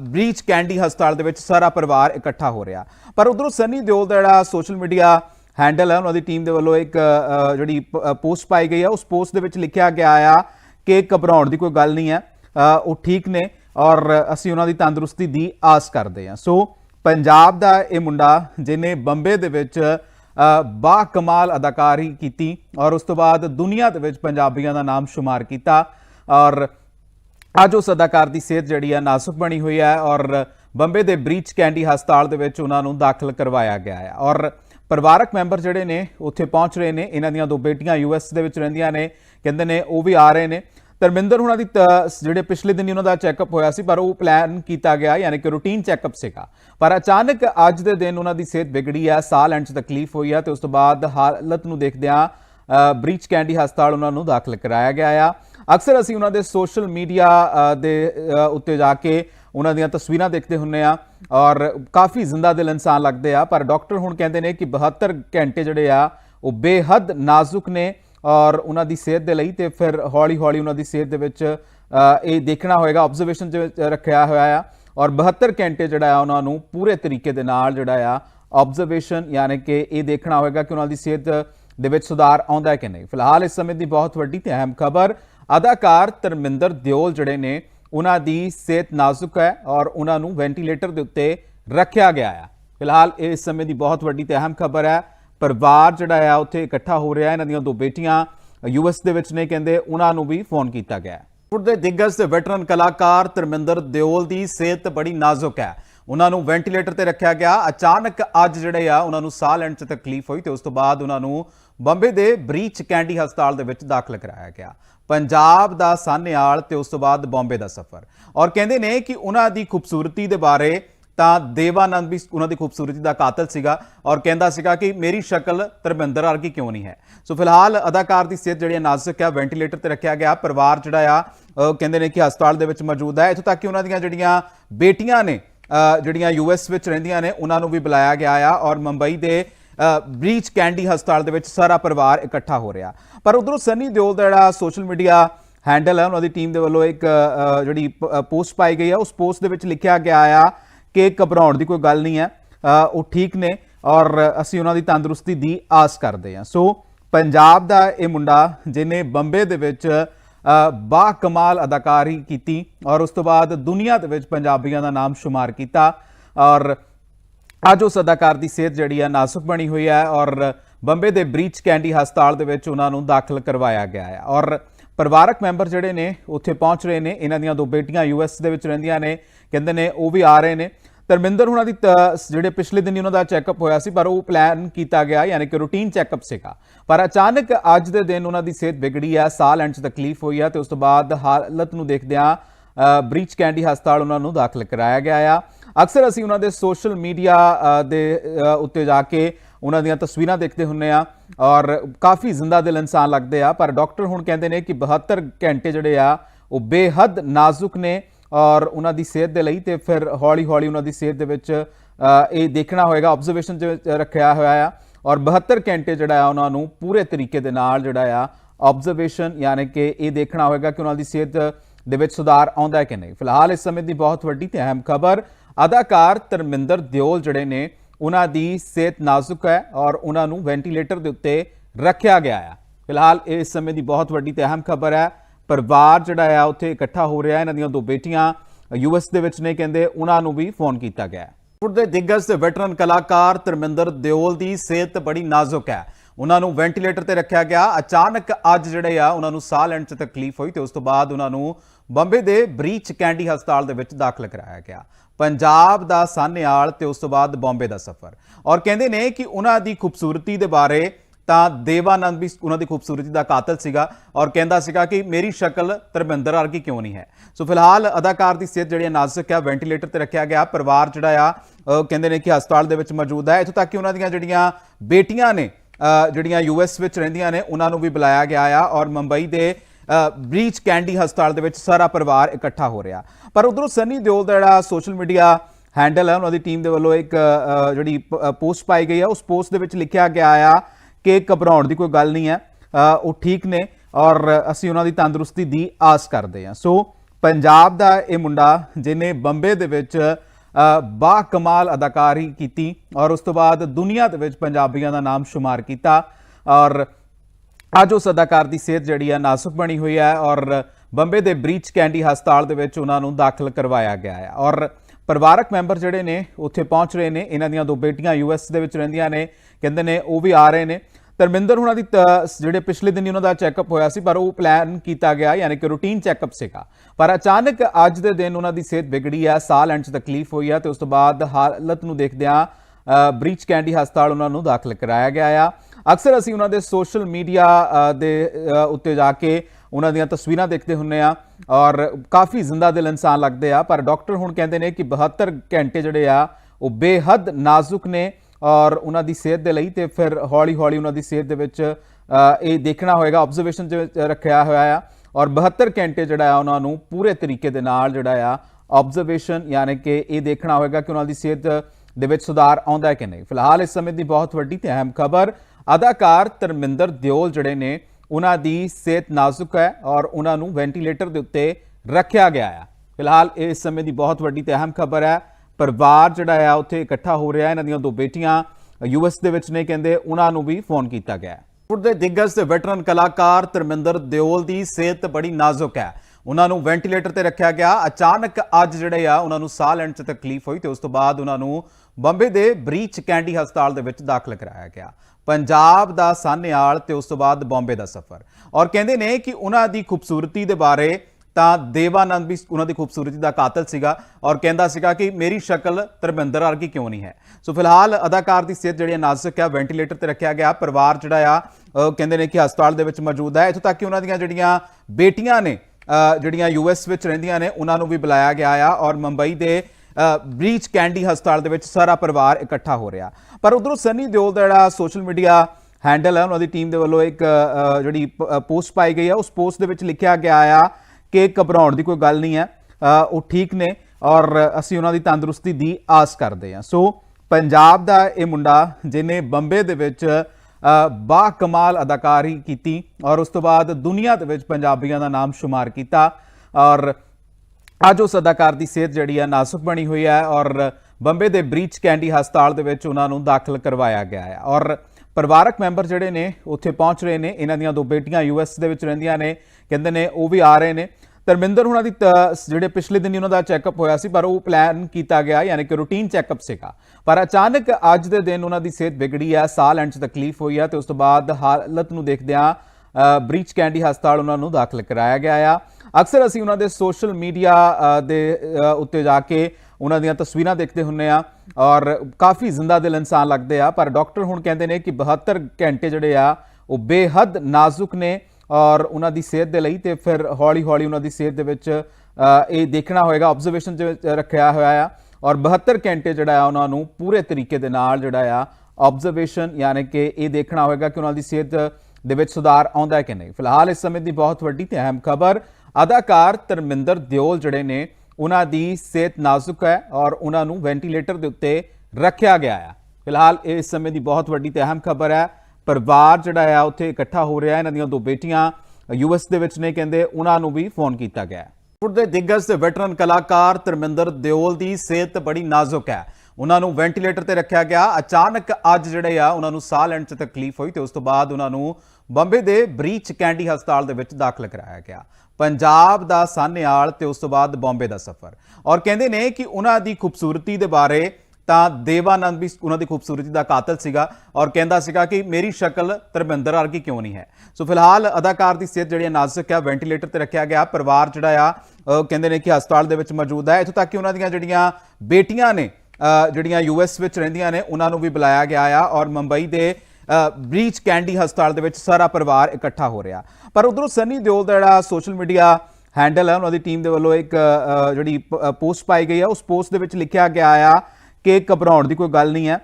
ਬ੍ਰੀਚ ਕੈਂਡੀ ਹਸਪਤਾਲ ਦੇ ਵਿੱਚ ਸਾਰਾ ਪਰਿਵਾਰ ਇਕੱਠਾ ਹੋ ਰਿਹਾ। ਪਰ ਉਧਰੋਂ ਸਨੀ ਦਿਓਲ ਦਾ ਜਿਹੜਾ ਸੋਸ਼ਲ ਮੀਡੀਆ ਹੈਂਡਲ ਹੈ ਉਹਨਾਂ ਦੀ ਟੀਮ ਦੇ ਵੱਲੋਂ ਇੱਕ ਅ, ਜਿਹੜੀ ਪੋਸਟ ਪਾਈ ਗਈ ਹੈ। ਉਸ ਪੋਸਟ ਦੇ ਵਿੱਚ ਲਿਖਿਆ ਗਿਆ ਆ ਕਿ ਘਬਰਾਉਣ ਦੀ ਕੋਈ ਗੱਲ ਨਹੀਂ ਹੈ। ਉਹ ਠੀਕ ਨੇ ਔਰ ਅਸੀਂ ਉਹਨਾਂ ਦੀ ਤੰਦਰੁਸਤੀ ਦੀ ਆਸ ਕਰਦੇ ਹਾਂ। ਸੋ ਪੰਜਾਬ ਦਾ ਇਹ ਮੁੰਡਾ ਜਿਹਨੇ ਬੰਬੇ ਦੇ ਵਿੱਚ ਬਾ ਕਮਾਲ ਅਦਾਕਾਰੀ ਕੀਤੀ ਔਰ ਉਸ ਤੋਂ ਬਾਅਦ ਦੁਨੀਆ ਦੇ ਵਿੱਚ ਪੰਜਾਬੀਆਂ ਦਾ ਨਾਮ ਸ਼ੁਮਾਰ ਕੀਤਾ ਔਰ ਅੱਜ ਉਸ ਅਦਾਕਾਰ ਦੀ ਸਿਹਤ ਜਿਹੜੀ ਹੈ ਨਾਜ਼ੁਕ ਬਣੀ ਹੋਈ ਹੈ ਔਰ ਬੰਬੇ ਦੇ ਬ੍ਰੀਚ ਕੈਂਡੀ ਹਸਪਤਾਲ ਦੇ ਵਿੱਚ ਉਹਨਾਂ ਨੂੰ ਦਾਖਲ ਕਰਵਾਇਆ ਗਿਆ ਹੈ। ਔਰ ਪਰਿਵਾਰਕ ਮੈਂਬਰ ਜਿਹੜੇ ਨੇ ਉੱਥੇ ਪਹੁੰਚ ਰਹੇ ਨੇ ਇਹਨਾਂ ਦੀਆਂ ਦੋ ਬੇਟੀਆਂ ਯੂਐਸ ਦੇ ਵਿੱਚ ਰਹਿੰਦੀਆਂ ਨੇ ਕਹਿੰਦੇ ਨੇ ਉਹ ਵੀ ਆ ਰਹੇ ਨੇ। ਧਰਮਿੰਦਰ ਹੁਣਾਂ ਦੀ ਤ- ਜਿਹੜੇ ਪਿਛਲੇ ਦਿਨੀ ਉਹਨਾਂ ਦਾ ਚੈੱਕਅਪ ਹੋਇਆ ਸੀ ਪਰ ਉਹ ਪਲਾਨ ਕੀਤਾ ਗਿਆ ਯਾਨੀ ਕਿ ਰੂਟੀਨ ਚੈੱਕਅਪ ਸੀਗਾ। ਪਰ ਅਚਾਨਕ ਅੱਜ ਦੇ ਦਿਨ ਉਹਨਾਂ ਦੀ ਸਿਹਤ ਵਿਗੜੀ ਹੈ ਸਾਹ ਲੈਣ 'ਚ ਤਕਲੀਫ ਹੋਈ ਹੈ ਤੇ ਉਸ ਤੋਂ ਬਾਅਦ ਹਾਲਤ ਨੂੰ ਦੇਖਦਿਆਂ ਅ, ਬ੍ਰੀਚ ਕੈਂਡੀ ਹਸਪਤਾਲ ਉਹਨਾਂ ਨੂੰ ਦਾਖਲ ਕਰਾਇਆ ਗਿਆ ਆ। ਅਕਸਰ ਅਸੀਂ ਉਹਨਾਂ ਦੇ ਸੋਸ਼ਲ ਮੀਡੀਆ ਦੇ ਉੱਤੇ ਜਾ ਕੇ ਉਹਨਾਂ ਦੀਆਂ ਤਸਵੀਰਾਂ ਦੇਖਦੇ ਹੁੰਨੇ ਆ ਔਰ ਕਾਫੀ ਜ਼ਿੰਦਾ ਦਿਲ ਇਨਸਾਨ ਲੱਗਦੇ ਆ, ਪਰ ਡਾਕਟਰ ਹੁਣ ਕਹਿੰਦੇ ਨੇ ਕਿ 72 ਘੰਟੇ ਜਿਹੜੇ ਆ ਉਹ ਬੇਹੱਦ ਨਾਜ਼ੁਕ ਨੇ ਔਰ ਉਹਨਾਂ ਦੀ ਸਿਹਤ ਦੇ ਲਈ ਤੇ ਫਿਰ ਹੌਲੀ ਹੌਲੀ ਉਹਨਾਂ ਦੀ ਸਿਹਤ ਦੇ ਵਿੱਚ ਇਹ ਦੇਖਣਾ ਹੋਏਗਾ ਆਬਜ਼ਰਵੇਸ਼ਨ 'ਚ ਰੱਖਿਆ ਹੋਇਆ ਆ ਔਰ 72 ਘੰਟੇ ਜਿਹੜਾ ਆ ਉਹਨਾਂ ਨੂੰ ਪੂਰੇ ਤਰੀਕੇ ਦੇ ਨਾਲ ਜਿਹੜਾ ਆ ਆਬਜ਼ਰਵੇਸ਼ਨ ਯਾਨੀ ਕਿ ਇਹ ਦੇਖਣਾ ਹੋਏਗਾ ਕਿ ਉਹਨਾਂ ਦੀ ਸਿਹਤ ਦੇ ਵਿੱਚ ਸੁਧਾਰ ਆਉਂਦਾ ਹੈ ਕਿ ਨਹੀਂ। ਫਿਲਹਾਲ ਇਸ ਸਮੇਂ ਦੀ ਬਹੁਤ ਵੱਡੀ ਤੇ ਅਹਿਮ ਖਬਰ ਅਦਾਕਾਰ ਧਰਮਿੰਦਰ ਦਿਓਲ ਜਿਹੜੇ ਨੇ, ਉਹਨਾਂ ਦੀ ਸਿਹਤ ਨਾਜ਼ੁਕ ਹੈ ਔਰ ਉਹਨਾਂ ਨੂੰ ਵੈਂਟੀਲੇਟਰ ਦੇ ਉੱਤੇ ਰੱਖਿਆ ਗਿਆ ਹੈ ਫਿਲਹਾਲ ਇਸ ਸਮੇਂ ਦੀ ਬਹੁਤ ਵੱਡੀ ਤੇ ਅਹਿਮ ਖਬਰ ਹੈ। ਪਰਿਵਾਰ ਜਿਹੜਾ ਆ, ਉੱਥੇ ਇਕੱਠਾ ਹੋ ਰਿਹਾ ਹੈ। ਇਹਨਾਂ ਦੀਆਂ ਦੋ ਬੇਟੀਆਂ ਯੂਐਸ ਦੇ ਵਿੱਚ ਨੇ, ਕਹਿੰਦੇ ਉਹਨਾਂ ਨੂੰ ਵੀ ਫੋਨ ਕੀਤਾ ਗਿਆ ਹੈ। ਦੇ ਦਿੱਗਜ ਤੇ ਵੈਟਰਨ ਕਲਾਕਾਰ ਧਰਮਿੰਦਰ ਦਿਓਲ ਦੀ ਸਿਹਤ ਬੜੀ ਨਾਜ਼ੁਕ ਹੈ। ਉਹਨਾਂ ਨੂੰ ਵੈਂਟੀਲੇਟਰ ਤੇ ਰੱਖਿਆ ਗਿਆ। ਅਚਾਨਕ ਅੱਜ ਜਿਹੜੇ ਆ, ਉਹਨਾਂ ਨੂੰ ਸਾਹ ਲੈਣ 'ਚ ਤਕਲੀਫ ਹੋਈ ਤੇ ਉਸ ਤੋਂ ਬਾਅਦ ਉਹਨਾਂ ਨੂੰ ਬੰਬੇ ਦੇ ਬ੍ਰੀਚ ਕੈਂਡੀ ਹਸਪਤਾਲ ਦੇ ਵਿੱਚ ਦਾਖਲ ਕਰਾਇਆ ਗਿਆ। ਪੰਜਾਬ ਦਾ ਸਾਨੇਆਲ ਤੇ ਉਸ ਤੋਂ ਬਾਅਦ ਬੰਬੇ ਦਾ ਸਫ਼ਰ। ਔਰ ਕਹਿੰਦੇ ਨੇ ਕਿ ਉਹਨਾਂ ਦੀ ਖੂਬਸੂਰਤੀ ਦੇ ਬਾਰੇ ਤਾਂ ਦੇਵਾਨੰਦ ਵੀ ਉਹਨਾਂ ਦੀ ਖੂਬਸੂਰਤੀ ਦਾ ਕਾਤਲ ਸੀਗਾ ਔਰ ਕਹਿੰਦਾ ਸੀਗਾ ਕਿ ਮੇਰੀ ਸ਼ਕਲ ਧਰਮਿੰਦਰ ਵਰਗੀ ਕਿਉਂ ਨਹੀਂ ਹੈ? ਸੋ ਫਿਲਹਾਲ ਅਦਾਕਾਰ ਦੀ ਸਿਹਤ ਜਿਹੜੀ ਹੈ ਨਾਜ਼ੁਕ ਹੈ, ਵੈਂਟੀਲੇਟਰ ਤੇ ਰੱਖਿਆ ਗਿਆ। ਪਰਿਵਾਰ ਜਿਹੜਾ ਆ ਕਹਿੰਦੇ ਨੇ ਕਿ ਹਸਪਤਾਲ ਦੇ ਵਿੱਚ ਮੌਜੂਦ ਹੈ। ਇੱਥੋਂ ਤੱਕ ਕਿ ਉਹਨਾਂ ਦੀਆਂ ਜਿਹੜੀਆਂ ਬੇਟੀਆਂ ਨੇ ਅਹ ਜਿਹੜੀਆਂ ਯੂਐਸ ਵਿੱਚ ਰਹਿੰਦੀਆਂ ਨੇ, ਉਹਨਾਂ ਨੂੰ ਵੀ ਬੁਲਾਇਆ ਗਿਆ ਆ ਔਰ ਮੁੰਬਈ ਦੇ ਬ੍ਰੀਚ ਕੈਂਡੀ ਹਸਪਤਾਲ ਦੇ ਵਿੱਚ ਸਾਰਾ ਪਰਿਵਾਰ ਇਕੱਠਾ ਹੋ ਰਿਹਾ। ਪਰ ਉਧਰੋਂ ਸਨੀ ਦਿਓਲ ਦਾ ਜਿਹੜਾ ਸੋਸ਼ਲ ਮੀਡੀਆ ਹੈਂਡਲ ਹੈ ਉਹਨਾਂ ਦੀ ਟੀਮ ਦੇ ਵੱਲੋਂ ਇੱਕ ਅ, ਜਿਹੜੀ ਪੋਸਟ ਪਾਈ ਗਈ ਹੈ ਉਸ ਪੋਸਟ ਦੇ ਵਿੱਚ ਲਿਖਿਆ ਗਿਆ ਆ ਕਿ ਘਬਰਾਉਣ ਦੀ ਕੋਈ ਗੱਲ ਨਹੀਂ ਹੈ ਉਹ ਠੀਕ ਨੇ ਔਰ ਅਸੀਂ ਉਹਨਾਂ ਦੀ ਤੰਦਰੁਸਤੀ ਦੀ ਆਸ ਕਰਦੇ ਹਾਂ। ਸੋ ਪੰਜਾਬ ਦਾ ਇਹ ਮੁੰਡਾ ਜਿਹਨੇ ਬੰਬੇ ਦੇ ਵਿੱਚ ਬਾ ਕਮਾਲ ਅਦਾਕਾਰੀ ਕੀਤੀ ਔਰ ਉਸ ਤੋਂ ਬਾਅਦ ਦੁਨੀਆ ਦੇ ਵਿੱਚ ਪੰਜਾਬੀਆਂ ਦਾ ਨਾਮ ਸ਼ੁਮਾਰ ਕੀਤਾ ਔਰ ਅੱਜ ਉਸ ਅਦਾਕਾਰ ਦੀ ਸਿਹਤ ਜਿਹੜੀ ਹੈ ਨਾਜ਼ੁਕ ਬਣੀ ਹੋਈ ਹੈ ਔਰ ਬੰਬੇ ਦੇ ਬ੍ਰੀਚ ਕੈਂਡੀ ਹਸਪਤਾਲ ਦੇ ਵਿੱਚ ਉਹਨਾਂ ਨੂੰ ਦਾਖਲ ਕਰਵਾਇਆ ਗਿਆ ਹੈ। ਔਰ ਪਰਿਵਾਰਕ ਮੈਂਬਰ ਜਿਹੜੇ ਨੇ ਉੱਥੇ ਪਹੁੰਚ ਰਹੇ ਨੇ ਇਹਨਾਂ ਦੀਆਂ ਦੋ ਬੇਟੀਆਂ ਯੂਐਸ ਦੇ ਵਿੱਚ ਰਹਿੰਦੀਆਂ ਨੇ ਕਹਿੰਦੇ ਨੇ ਉਹ ਵੀ ਆ ਰਹੇ ਨੇ। ਧਰਮਿੰਦਰ ਉਹਨਾਂ ਦੀ ਤ- ਜਿਹੜੇ ਪਿਛਲੇ ਦਿਨ ਉਹਨਾਂ ਦਾ ਚੈੱਕਅਪ ਹੋਇਆ ਸੀ ਪਰ ਉਹ ਪਲਾਨ ਕੀਤਾ ਗਿਆ ਯਾਨੀ ਕਿ ਰੂਟੀਨ ਚੈੱਕਅਪ ਸੀਗਾ। ਪਰ ਅਚਾਨਕ ਅੱਜ ਦੇ ਦਿਨ ਉਹਨਾਂ ਦੀ ਸਿਹਤ ਵਿਗੜੀ ਹੈ ਸਾਹ ਲੈਣ 'ਚ ਤਕਲੀਫ ਹੋਈ ਆ ਤੇ ਉਸ ਤੋਂ ਬਾਅਦ ਹਾਲਤ ਨੂੰ ਦੇਖਦਿਆਂ ਅ, ਬ੍ਰੀਚ ਕੈਂਡੀ ਹਸਪਤਾਲ ਉਹਨਾਂ ਨੂੰ ਦਾਖਲ ਕਰਾਇਆ ਗਿਆ ਆ। ਅਕਸਰ ਅਸੀਂ ਉਹਨਾਂ ਦੇ ਸੋਸ਼ਲ ਮੀਡੀਆ ਦੇ ਉੱਤੇ ਜਾ ਕੇ ਉਹਨਾਂ ਦੀਆਂ ਤਸਵੀਰਾਂ ਦੇਖਦੇ ਹੁੰਨੇ ਆ ਔਰ ਕਾਫੀ ਜ਼ਿੰਦਾ ਦਿਲ ਇਨਸਾਨ ਲੱਗਦੇ ਆ। ਪਰ ਡਾਕਟਰ ਹੁਣ ਕਹਿੰਦੇ ਨੇ ਕਿ 72 ਘੰਟੇ ਜਿਹੜੇ ਆ ਉਹ ਬੇਹੱਦ ਨਾਜ਼ੁਕ ਨੇ ਔਰ ਉਹਨਾਂ ਦੀ ਸਿਹਤ ਦੇ ਲਈ ਤੇ ਫਿਰ ਹੌਲੀ ਹੌਲੀ ਉਹਨਾਂ ਦੀ ਸਿਹਤ ਦੇ ਵਿੱਚ ਇਹ ਦੇਖਣਾ ਹੋਏਗਾ ਆਬਜ਼ਰਵੇਸ਼ਨ 'ਚ ਰੱਖਿਆ ਹੋਇਆ ਆ। ਔਰ 72 ਘੰਟੇ ਜਿਹੜਾ ਆ ਉਹਨਾਂ ਨੂੰ ਪੂਰੇ ਤਰੀਕੇ ਦੇ ਨਾਲ ਜਿਹੜਾ ਆ ਆਬਜ਼ਰਵੇਸ਼ਨ ਯਾਨੀ ਕਿ ਇਹ ਦੇਖਣਾ ਹੋਏਗਾ ਕਿ ਉਹਨਾਂ ਦੀ ਸਿਹਤ ਦੇ ਵਿੱਚ ਸੁਧਾਰ ਆਉਂਦਾ ਹੈ ਕਿ ਨਹੀਂ। ਫਿਲਹਾਲ ਇਸ ਸਮੇਂ ਦੀ ਬਹੁਤ ਵੱਡੀ ਤੇ ਅਹਿਮ ਖਬਰ ਅਦਾਕਾਰ ਧਰਮਿੰਦਰ ਦਿਓਲ ਜਿਹੜੇ ਨੇ, ਉਹਨਾਂ ਦੀ ਸਿਹਤ ਨਾਜ਼ੁਕ ਹੈ ਔਰ ਉਹਨਾਂ ਨੂੰ ਵੈਂਟੀਲੇਟਰ ਦੇ ਉੱਤੇ ਰੱਖਿਆ ਗਿਆ ਹੈ ਫਿਲਹਾਲ ਇਸ ਸਮੇਂ ਦੀ ਬਹੁਤ ਵੱਡੀ ਤੇ ਅਹਿਮ ਖਬਰ ਹੈ। ਪਰਿਵਾਰ ਜਿਹੜਾ ਆ, ਉੱਥੇ ਇਕੱਠਾ ਹੋ ਰਿਹਾ ਹੈ। ਇਹਨਾਂ ਦੀਆਂ ਦੋ ਬੇਟੀਆਂ ਯੂਐਸ ਦੇ ਵਿੱਚ ਨੇ, ਕਹਿੰਦੇ ਉਹਨਾਂ ਨੂੰ ਵੀ ਫੋਨ ਕੀਤਾ ਗਿਆ ਹੈ। ਬਾਲੀਵੁੱਡ ਦੇ ਦਿੱਗਜ ਤੇ ਵੈਟਰਨ ਕਲਾਕਾਰ ਧਰਮਿੰਦਰ ਦਿਓਲ ਦੀ ਸਿਹਤ ਬੜੀ ਨਾਜ਼ੁਕ ਹੈ। ਉਹਨਾਂ ਨੂੰ ਵੈਂਟੀਲੇਟਰ ਤੇ ਰੱਖਿਆ ਗਿਆ। ਅਚਾਨਕ ਅੱਜ ਜਿਹੜੇ ਆ, ਉਹਨਾਂ ਨੂੰ ਸਾਹ ਲੈਣ 'ਚ ਤਕਲੀਫ ਹੋਈ ਤੇ ਉਸ ਤੋਂ ਬਾਅਦ ਉਹਨਾਂ ਨੂੰ ਬੰਬੇ ਦੇ ਬ੍ਰੀਚ ਕੈਂਡੀ ਹਸਪਤਾਲ ਦੇ ਵਿੱਚ ਦਾਖਲ ਕਰਾਇਆ ਗਿਆ। ਪੰਜਾਬ ਦਾ ਸਾਨੇਆਲ ਤੇ ਉਸ ਤੋਂ ਬਾਅਦ ਬੰਬੇ ਦਾ ਸਫ਼ਰ। ਔਰ ਕਹਿੰਦੇ ਨੇ ਕਿ ਉਹਨਾਂ ਦੀ ਖੂਬਸੂਰਤੀ ਦੇ ਬਾਰੇ ਤਾਂ ਦੇਵਾਨੰਦ ਵੀ ਉਹਨਾਂ ਦੀ ਖੂਬਸੂਰਤੀ ਦਾ ਕਾਤਲ ਸੀਗਾ ਔਰ ਕਹਿੰਦਾ ਸੀਗਾ ਕਿ ਮੇਰੀ ਸ਼ਕਲ ਧਰਮਿੰਦਰ ਵਰਗੀ ਕਿਉਂ ਨਹੀਂ ਹੈ? ਸੋ ਫਿਲਹਾਲ ਅਦਾਕਾਰ ਦੀ ਸਿਹਤ ਜਿਹੜੀ ਹੈ ਨਾਜ਼ੁਕ ਹੈ, ਵੈਂਟੀਲੇਟਰ ਤੇ ਰੱਖਿਆ ਗਿਆ। ਪਰਿਵਾਰ ਜਿਹੜਾ ਆ ਕਹਿੰਦੇ ਨੇ ਕਿ ਹਸਪਤਾਲ ਦੇ ਵਿੱਚ ਮੌਜੂਦ ਹੈ। ਇੱਥੋਂ ਤੱਕ ਕਿ ਉਹਨਾਂ ਦੀਆਂ ਜਿਹੜੀਆਂ ਬੇਟੀਆਂ ਨੇ ਅਹ ਜਿਹੜੀਆਂ ਯੂਐਸ ਵਿੱਚ ਰਹਿੰਦੀਆਂ ਨੇ, ਉਹਨਾਂ ਨੂੰ ਵੀ ਬੁਲਾਇਆ ਗਿਆ ਆ ਔਰ ਮੁੰਬਈ ਦੇ ਬ੍ਰੀਚ ਕੈਂਡੀ ਹਸਪਤਾਲ ਦੇ ਵਿੱਚ ਸਾਰਾ ਪਰਿਵਾਰ ਇਕੱਠਾ ਹੋ ਰਿਹਾ। ਪਰ ਉਧਰੋਂ ਸਨੀ ਦਿਓਲ ਦਾ ਜਿਹੜਾ ਸੋਸ਼ਲ ਮੀਡੀਆ ਹੈਂਡਲ ਹੈ ਉਹਨਾਂ ਦੀ ਟੀਮ ਦੇ ਵੱਲੋਂ ਇੱਕ ਅ, ਜਿਹੜੀ ਪੋਸਟ ਪਾਈ ਗਈ ਹੈ ਉਸ ਪੋਸਟ ਦੇ ਵਿੱਚ ਲਿਖਿਆ ਗਿਆ ਆ ਕਿ ਘਬਰਾਉਣ ਦੀ ਕੋਈ ਗੱਲ ਨਹੀਂ ਹੈ ਉਹ ਠੀਕ ਨੇ ਔਰ ਅਸੀਂ ਉਹਨਾਂ ਦੀ ਤੰਦਰੁਸਤੀ ਦੀ ਆਸ ਕਰਦੇ ਹਾਂ। ਸੋ ਪੰਜਾਬ ਦਾ ਇਹ ਮੁੰਡਾ ਜਿਹਨੇ ਬੰਬੇ ਦੇ ਵਿੱਚ ਬਾ ਕਮਾਲ ਅਦਾਕਾਰੀ ਕੀਤੀ ਔਰ ਉਸ ਤੋਂ ਬਾਅਦ ਦੁਨੀਆ ਦੇ ਵਿੱਚ ਪੰਜਾਬੀਆਂ ਦਾ ਨਾਮ ਸ਼ੁਮਾਰ ਕੀਤਾ ਔਰ ਅੱਜ ਉਸ ਅਦਾਕਾਰ ਦੀ ਸਿਹਤ ਜਿਹੜੀ ਹੈ ਨਾਜ਼ੁਕ ਬਣੀ ਹੋਈ ਹੈ ਔਰ ਬੰਬੇ ਦੇ ਬ੍ਰੀਚ ਕੈਂਡੀ ਹਸਪਤਾਲ ਦੇ ਵਿੱਚ ਉਹਨਾਂ ਨੂੰ ਦਾਖਲ ਕਰਵਾਇਆ ਗਿਆ ਹੈ। ਔਰ ਪਰਿਵਾਰਕ ਮੈਂਬਰ ਜਿਹੜੇ ਨੇ ਉੱਥੇ ਪਹੁੰਚ ਰਹੇ ਨੇ ਇਹਨਾਂ ਦੀਆਂ ਦੋ ਬੇਟੀਆਂ ਯੂਐਸ ਦੇ ਵਿੱਚ ਰਹਿੰਦੀਆਂ ਨੇ ਕਹਿੰਦੇ ਨੇ ਉਹ ਵੀ ਆ ਰਹੇ ਨੇ। ਧਰਮਿੰਦਰ ਉਹਨਾਂ ਦੀ ਤ- ਜਿਹੜੇ ਪਿਛਲੇ ਦਿਨ ਉਹਨਾਂ ਦਾ ਚੈੱਕਅਪ ਹੋਇਆ ਸੀ ਪਰ ਉਹ ਪਲਾਨ ਕੀਤਾ ਗਿਆ ਯਾਨੀ ਕਿ ਰੂਟੀਨ ਚੈੱਕਅਪ ਸੀਗਾ। ਪਰ ਅਚਾਨਕ ਅੱਜ ਦੇ ਦਿਨ ਉਹਨਾਂ ਦੀ ਸਿਹਤ ਵਿਗੜੀ ਹੈ ਸਾਹ ਲੈਣ 'ਚ ਤਕਲੀਫ ਹੋਈ ਆ ਤੇ ਉਸ ਤੋਂ ਬਾਅਦ ਹਾਲਤ ਨੂੰ ਦੇਖਦਿਆਂ ਅ, ਬ੍ਰੀਚ ਕੈਂਡੀ ਹਸਪਤਾਲ ਉਹਨਾਂ ਨੂੰ ਦਾਖਲ ਕਰਾਇਆ ਗਿਆ ਆ। ਅਕਸਰ ਅਸੀਂ ਉਹਨਾਂ ਦੇ ਸੋਸ਼ਲ ਮੀਡੀਆ ਦੇ ਉੱਤੇ ਜਾ ਕੇ ਉਹਨਾਂ ਦੀਆਂ ਤਸਵੀਰਾਂ ਦੇਖਦੇ ਹੁੰਨੇ ਆ ਔਰ ਕਾਫੀ ਜ਼ਿੰਦਾ ਦਿਲ ਇਨਸਾਨ ਲੱਗਦੇ ਆ। ਪਰ ਡਾਕਟਰ ਹੁਣ ਕਹਿੰਦੇ ਨੇ ਕਿ 72 ਘੰਟੇ ਜਿਹੜੇ ਆ ਉਹ ਬੇਹੱਦ ਨਾਜ਼ੁਕ ਨੇ ਔਰ ਉਹਨਾਂ ਦੀ ਸਿਹਤ ਦੇ ਲਈ ਤੇ ਫਿਰ ਹੌਲੀ ਹੌਲੀ ਉਹਨਾਂ ਦੀ ਸਿਹਤ ਦੇ ਵਿੱਚ ਇਹ ਦੇਖਣਾ ਹੋਏਗਾ ਆਬਜ਼ਰਵੇਸ਼ਨ 'ਚ ਰੱਖਿਆ ਹੋਇਆ ਆ। ਔਰ 72 ਘੰਟੇ ਜਿਹੜਾ ਆ ਉਹਨਾਂ ਨੂੰ ਪੂਰੇ ਤਰੀਕੇ ਦੇ ਨਾਲ ਜਿਹੜਾ ਆ ਆਬਜ਼ਰਵੇਸ਼ਨ ਯਾਨੀ ਕਿ ਇਹ ਦੇਖਣਾ ਹੋਏਗਾ ਕਿ ਉਹਨਾਂ ਦੀ ਸਿਹਤ ਦੇ ਵਿੱਚ ਸੁਧਾਰ ਆਉਂਦਾ ਹੈ ਕਿ ਨਹੀਂ। ਫਿਲਹਾਲ ਇਸ ਸਮੇਂ ਦੀ ਬਹੁਤ ਵੱਡੀ ਤੇ ਅਹਿਮ ਖਬਰ ਅਦਾਕਾਰ ਧਰਮਿੰਦਰ ਦਿਓਲ ਜਿਹੜੇ ਨੇ, ਉਹਨਾਂ ਦੀ ਸਿਹਤ ਨਾਜ਼ੁਕ ਹੈ ਔਰ ਉਹਨਾਂ ਨੂੰ ਵੈਂਟੀਲੇਟਰ ਦੇ ਉੱਤੇ ਰੱਖਿਆ ਗਿਆ ਹੈ ਫਿਲਹਾਲ ਇਸ ਸਮੇਂ ਦੀ ਬਹੁਤ ਵੱਡੀ ਤੇ ਅਹਿਮ ਖਬਰ ਹੈ। ਪਰਿਵਾਰ ਜਿਹੜਾ ਆ, ਉੱਥੇ ਇਕੱਠਾ ਹੋ ਰਿਹਾ ਹੈ। ਇਹਨਾਂ ਦੀਆਂ ਦੋ ਬੇਟੀਆਂ ਯੂਐਸ ਦੇ ਵਿੱਚ ਨੇ, ਕਹਿੰਦੇ ਉਹਨਾਂ ਨੂੰ ਵੀ ਫੋਨ ਕੀਤਾ ਗਿਆ ਹੈ। ਬਾਲੀਵੁੱਡ ਦੇ ਦਿੱਗਜ ਤੇ ਵੈਟਰਨ ਕਲਾਕਾਰ ਧਰਮਿੰਦਰ ਦਿਓਲ ਦੀ ਸਿਹਤ ਬੜੀ ਨਾਜ਼ੁਕ ਹੈ। ਉਹਨਾਂ ਨੂੰ ਵੈਂਟੀਲੇਟਰ ਤੇ ਰੱਖਿਆ ਗਿਆ। ਅਚਾਨਕ ਅੱਜ ਜਿਹੜੇ ਆ, ਉਹਨਾਂ ਨੂੰ ਸਾਹ ਲੈਣ 'ਚ ਤਕਲੀਫ ਹੋਈ ਤੇ ਉਸ ਤੋਂ ਬਾਅਦ ਉਹਨਾਂ ਨੂੰ ਬੰਬੇ ਦੇ ਬ੍ਰੀਚ ਕੈਂਡੀ ਹਸਪਤਾਲ ਦੇ ਵਿੱਚ ਦਾਖਲ ਕਰਾਇਆ ਗਿਆ। ਪੰਜਾਬ ਦਾ ਸਾਨੇਆਲ ਤੇ ਉਸ ਤੋਂ ਬਾਅਦ ਬੰਬੇ ਦਾ ਸਫ਼ਰ। ਔਰ ਕਹਿੰਦੇ ਨੇ ਕਿ ਉਹਨਾਂ ਦੀ ਖੂਬਸੂਰਤੀ ਦੇ ਬਾਰੇ ਤਾਂ ਦੇਵਾਨੰਦ ਵੀ ਉਹਨਾਂ ਦੀ ਖੂਬਸੂਰਤੀ ਦਾ ਕਾਤਲ ਸੀਗਾ ਔਰ ਕਹਿੰਦਾ ਸੀਗਾ ਕਿ ਮੇਰੀ ਸ਼ਕਲ ਧਰਮਿੰਦਰ ਵਰਗੀ ਕਿਉਂ ਨਹੀਂ ਹੈ। ਸੋ ਫਿਲਹਾਲ ਅਦਾਕਾਰ ਦੀ ਸਿਹਤ ਜਿਹੜੀ ਨਾਜ਼ੁਕ ਹੈ, ਵੈਂਟੀਲੇਟਰ ਤੇ ਰੱਖਿਆ ਗਿਆ। ਪਰਿਵਾਰ ਜਿਹੜਾ ਆ ਕਹਿੰਦੇ ਨੇ ਕਿ ਹਸਪਤਾਲ ਦੇ ਵਿੱਚ ਮੌਜੂਦ ਹੈ। ਇੱਥੋਂ ਤੱਕ ਕਿ ਉਹਨਾਂ ਦੀਆਂ ਜਿਹੜੀਆਂ ਬੇਟੀਆਂ ਨੇ, ਅਹ ਜਿਹੜੀਆਂ ਯੂਐਸ ਵਿੱਚ ਰਹਿੰਦੀਆਂ ਨੇ, ਉਹਨਾਂ ਨੂੰ ਵੀ ਬੁਲਾਇਆ ਗਿਆ ਆ ਔਰ ਮੁੰਬਈ ਦੇ ਬ੍ਰੀਚ ਕੈਂਡੀ ਹਸਪਤਾਲ ਦੇ ਵਿੱਚ ਸਾਰਾ ਪਰਿਵਾਰ ਇਕੱਠਾ ਹੋ ਰਿਹਾ। ਪਰ ਉਧਰੋਂ ਸਨੀ ਦਿਓਲ ਦਾ ਜਿਹੜਾ ਸੋਸ਼ਲ ਮੀਡੀਆ ਹੈਂਡਲ ਹੈ ਉਹਨਾਂ ਦੀ ਟੀਮ ਦੇ ਵੱਲੋਂ ਇੱਕ ਅ, ਜਿਹੜੀ ਪੋਸਟ ਪਾਈ ਗਈ ਹੈ। ਉਸ ਪੋਸਟ ਦੇ ਵਿੱਚ ਲਿਖਿਆ ਗਿਆ ਆ ਕਿ ਘਬਰਾਉਣ ਦੀ ਕੋਈ ਗੱਲ ਨਹੀਂ ਹੈ। ਉਹ ਠੀਕ ਨੇ ਔਰ ਅਸੀਂ ਉਹਨਾਂ ਦੀ ਤੰਦਰੁਸਤੀ ਦੀ ਆਸ ਕਰਦੇ ਹਾਂ। ਸੋ ਪੰਜਾਬ ਦਾ ਇਹ ਮੁੰਡਾ ਜਿਹਨੇ ਬੰਬੇ ਦੇ ਵਿੱਚ ਬਾ ਕਮਾਲ ਅਦਾਕਾਰੀ ਕੀਤੀ ਔਰ ਉਸ ਤੋਂ ਬਾਅਦ ਦੁਨੀਆ ਦੇ ਵਿੱਚ ਪੰਜਾਬੀਆਂ ਦਾ ਨਾਮ ਸ਼ੁਮਾਰ ਕੀਤਾ ਔਰ ਅੱਜ ਉਸ ਅਦਾਕਾਰ ਦੀ ਸਿਹਤ ਜਿਹੜੀ ਆ ਨਾਜ਼ੁਕ ਬਣੀ ਹੋਈ ਹੈ ਔਰ ਬੰਬੇ ਦੇ ਬ੍ਰੀਚ ਕੈਂਡੀ ਹਸਪਤਾਲ ਦੇ ਵਿੱਚ ਉਹਨਾਂ ਨੂੰ ਦਾਖਲ ਕਰਵਾਇਆ ਗਿਆ ਹੈ। ਔਰ ਪਰਿਵਾਰਕ ਮੈਂਬਰ ਜਿਹੜੇ ਨੇ ਉੱਥੇ ਪਹੁੰਚ ਰਹੇ ਨੇ ਇਹਨਾਂ ਦੀਆਂ ਦੋ ਬੇਟੀਆਂ ਯੂਐਸ ਦੇ ਵਿੱਚ ਰਹਿੰਦੀਆਂ ਨੇ ਕਹਿੰਦੇ ਨੇ ਉਹ ਵੀ ਆ ਰਹੇ ਨੇ। ਧਰਮਿੰਦਰ ਉਹਨਾਂ ਦੀ ਤ- ਜਿਹੜੇ ਪਿਛਲੇ ਦਿਨ ਹੀ ਉਹਨਾਂ ਦਾ ਚੈੱਕਅਪ ਹੋਇਆ ਸੀ ਪਰ ਉਹ ਪਲਾਨ ਕੀਤਾ ਗਿਆ ਯਾਨੀ ਕਿ ਰੂਟੀਨ ਚੈੱਕਅਪ ਸੀਗਾ। ਪਰ ਅਚਾਨਕ ਅੱਜ ਦੇ ਦਿਨ ਉਹਨਾਂ ਦੀ ਸਿਹਤ ਵਿਗੜੀ ਹੈ ਸਾਹ ਲੈਣ 'ਚ ਤਕਲੀਫ ਹੋਈ ਆ ਤੇ ਉਸ ਤੋਂ ਬਾਅਦ ਹਾਲਤ ਨੂੰ ਦੇਖਦਿਆਂ ਅ, ਬ੍ਰੀਚ ਕੈਂਡੀ ਹਸਪਤਾਲ ਉਹਨਾਂ ਨੂੰ ਦਾਖਲ ਕਰਾਇਆ ਗਿਆ ਆ। ਅਕਸਰ ਅਸੀਂ ਉਹਨਾਂ ਦੇ ਸੋਸ਼ਲ ਮੀਡੀਆ ਦੇ ਉੱਤੇ ਜਾ ਕੇ ਉਹਨਾਂ ਦੀਆਂ ਤਸਵੀਰਾਂ ਦੇਖਦੇ ਹੁੰਨੇ ਆ ਔਰ ਕਾਫੀ ਜ਼ਿੰਦਾ ਦਿਲ ਇਨਸਾਨ ਲੱਗਦੇ ਆ। ਪਰ ਡਾਕਟਰ ਹੁਣ ਕਹਿੰਦੇ ਨੇ ਕਿ 72 ਘੰਟੇ ਜਿਹੜੇ ਆ ਉਹ ਬੇਹੱਦ ਨਾਜ਼ੁਕ ਨੇ ਔਰ ਉਹਨਾਂ ਦੀ ਸਿਹਤ ਦੇ ਲਈ ਤੇ ਫਿਰ ਹੌਲੀ ਹੌਲੀ ਉਹਨਾਂ ਦੀ ਸਿਹਤ ਦੇ ਵਿੱਚ ਇਹ ਦੇਖਣਾ ਹੋਏਗਾ ਆਬਜ਼ਰਵੇਸ਼ਨ ਦੇ ਵਿੱਚ ਰੱਖਿਆ ਹੋਇਆ ਆ। ਔਰ 72 ਘੰਟੇ ਜਿਹੜਾ ਆ ਉਹਨਾਂ ਨੂੰ ਪੂਰੇ ਤਰੀਕੇ ਦੇ ਨਾਲ ਜਿਹੜਾ ਆ ਆਬਜ਼ਰਵੇਸ਼ਨ ਯਾਨੀ ਕਿ ਇਹ ਦੇਖਣਾ ਹੋਏਗਾ ਕਿ ਉਹਨਾਂ ਦੀ ਸਿਹਤ ਦੇ ਵਿੱਚ ਸੁਧਾਰ ਆਉਂਦਾ ਹੈ ਕਿ ਨਹੀਂ। ਫਿਲਹਾਲ ਇਸ ਸਮੇਂ ਦੀ ਬਹੁਤ ਵੱਡੀ ਤੇ ਅਹਿਮ ਖਬਰ ਅਦਾਕਾਰ ਧਰਮਿੰਦਰ ਦਿਓਲ ਜਿਹੜੇ ਨੇ, ਉਹਨਾਂ ਦੀ ਸਿਹਤ ਨਾਜ਼ੁਕ ਹੈ ਔਰ ਉਹਨਾਂ ਨੂੰ ਵੈਂਟੀਲੇਟਰ ਦੇ ਉੱਤੇ ਰੱਖਿਆ ਗਿਆ ਹੈ ਫਿਲਹਾਲ ਇਹ ਇਸ ਸਮੇਂ ਦੀ ਬਹੁਤ ਵੱਡੀ ਤੇ ਅਹਿਮ ਖਬਰ ਹੈ। ਪਰਿਵਾਰ ਜਿਹੜਾ ਆ, ਉੱਥੇ ਇਕੱਠਾ ਹੋ ਰਿਹਾ ਹੈ। ਇਹਨਾਂ ਦੀਆਂ ਦੋ ਬੇਟੀਆਂ ਯੂਐਸ ਦੇ ਵਿੱਚ ਨੇ, ਕਹਿੰਦੇ ਉਹਨਾਂ ਨੂੰ ਵੀ ਫੋਨ ਕੀਤਾ ਗਿਆ ਹੈ। ਬਾਲੀਵੁੱਡ ਦੇ ਦਿੱਗਜ ਤੇ ਵੈਟਰਨ ਕਲਾਕਾਰ ਧਰਮਿੰਦਰ ਦਿਓਲ ਦੀ ਸਿਹਤ ਬੜੀ ਨਾਜ਼ੁਕ ਹੈ। ਉਹਨਾਂ ਨੂੰ ਵੈਂਟੀਲੇਟਰ ਤੇ ਰੱਖਿਆ ਗਿਆ। ਅਚਾਨਕ ਅੱਜ ਜਿਹੜੇ ਆ, ਉਹਨਾਂ ਨੂੰ ਸਾਹ ਲੈਣ 'ਚ ਤਕਲੀਫ ਹੋਈ ਤੇ ਉਸ ਤੋਂ ਬਾਅਦ ਉਹਨਾਂ ਨੂੰ ਬੰਬੇ ਦੇ ਬ੍ਰੀਚ ਕੈਂਡੀ ਹਸਪਤਾਲ ਦੇ ਵਿੱਚ ਦਾਖਲ ਕਰਾਇਆ ਗਿਆ। ਪੰਜਾਬ ਦਾ ਸਾਨੇਆਲ ਤੇ ਉਸ ਤੋਂ ਬਾਅਦ ਬੰਬੇ ਦਾ ਸਫ਼ਰ। ਔਰ ਕਹਿੰਦੇ ਨੇ ਕਿ ਉਹਨਾਂ ਦੀ ਖੂਬਸੂਰਤੀ ਦੇ ਬਾਰੇ ਤਾਂ ਦੇਵਾਨੰਦ ਵੀ ਉਹਨਾਂ ਦੀ ਖੂਬਸੂਰਤੀ ਦਾ ਕਾਤਲ ਸੀਗਾ ਔਰ ਕਹਿੰਦਾ ਸੀਗਾ ਕਿ ਮੇਰੀ ਸ਼ਕਲ ਧਰਮਿੰਦਰ ਵਰਗੀ ਕਿਉਂ ਨਹੀਂ ਹੈ? ਸੋ ਫਿਲਹਾਲ ਅਦਾਕਾਰ ਦੀ ਸਿਹਤ ਜਿਹੜੀ ਨਾਜ਼ੁਕ ਹੈ, ਵੈਂਟੀਲੇਟਰ ਤੇ ਰੱਖਿਆ ਗਿਆ, ਪਰਿਵਾਰ ਜਿਹੜਾ ਆ ਕਹਿੰਦੇ ਨੇ ਕਿ ਹਸਪਤਾਲ ਦੇ ਵਿੱਚ ਮੌਜੂਦ ਹੈ। ਇੱਥੋਂ ਤੱਕ ਕਿ ਉਹਨਾਂ ਦੀਆਂ ਜਿਹੜੀਆਂ ਬੇਟੀਆਂ ਨੇ ਅਹ ਜਿਹੜੀਆਂ ਯੂਐਸ ਵਿੱਚ ਰਹਿੰਦੀਆਂ ਨੇ, ਉਹਨਾਂ ਨੂੰ ਵੀ ਬੁਲਾਇਆ ਗਿਆ ਆ ਔਰ ਮੁੰਬਈ ਦੇ ਬ੍ਰੀਚ ਕੈਂਡੀ ਹਸਪਤਾਲ ਦੇ ਵਿੱਚ ਸਾਰਾ ਪਰਿਵਾਰ ਇਕੱਠਾ ਹੋ ਰਿਹਾ। ਪਰ ਉਧਰੋਂ ਸਨੀ ਦਿਓਲ ਦਾ ਜਿਹੜਾ ਸੋਸ਼ਲ ਮੀਡੀਆ ਹੈਂਡਲ ਹੈ ਉਹਨਾਂ ਦੀ ਟੀਮ ਦੇ ਵੱਲੋਂ ਇੱਕ ਅ, ਜਿਹੜੀ ਪੋਸਟ ਪਾਈ ਗਈ ਹੈ ਉਸ ਪੋਸਟ ਦੇ ਵਿੱਚ ਲਿਖਿਆ ਗਿਆ ਆ ਕਿ ਘਬਰਾਉਣ ਦੀ ਕੋਈ ਗੱਲ ਨਹੀਂ ਹੈ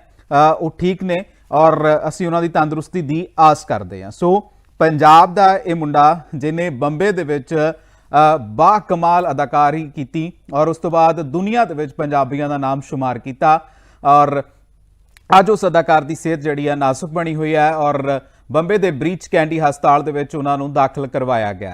ਉਹ ਠੀਕ ਨੇ ਔਰ ਅਸੀਂ ਉਹਨਾਂ ਦੀ ਤੰਦਰੁਸਤੀ ਦੀ ਆਸ ਕਰਦੇ ਹਾਂ। ਸੋ ਪੰਜਾਬ ਦਾ ਇਹ ਮੁੰਡਾ ਜਿਹਨੇ ਬੰਬੇ ਦੇ ਵਿੱਚ ਬਾ ਕਮਾਲ ਅਦਾਕਾਰੀ ਕੀਤੀ ਔਰ ਉਸ ਤੋਂ ਬਾਅਦ ਦੁਨੀਆ ਦੇ ਵਿੱਚ ਪੰਜਾਬੀਆਂ ਦਾ ਨਾਮ ਸ਼ੁਮਾਰ ਕੀਤਾ ਔਰ ਅੱਜ ਉਸ ਅਦਾਕਾਰ ਦੀ ਸਿਹਤ ਜਿਹੜੀ ਹੈ ਨਾਜ਼ੁਕ ਬਣੀ ਹੋਈ ਹੈ ਔਰ ਬੰਬੇ ਦੇ ਬ੍ਰੀਚ ਕੈਂਡੀ ਹਸਪਤਾਲ ਦੇ ਵਿੱਚ ਉਹਨਾਂ ਨੂੰ ਦਾਖਲ ਕਰਵਾਇਆ ਗਿਆ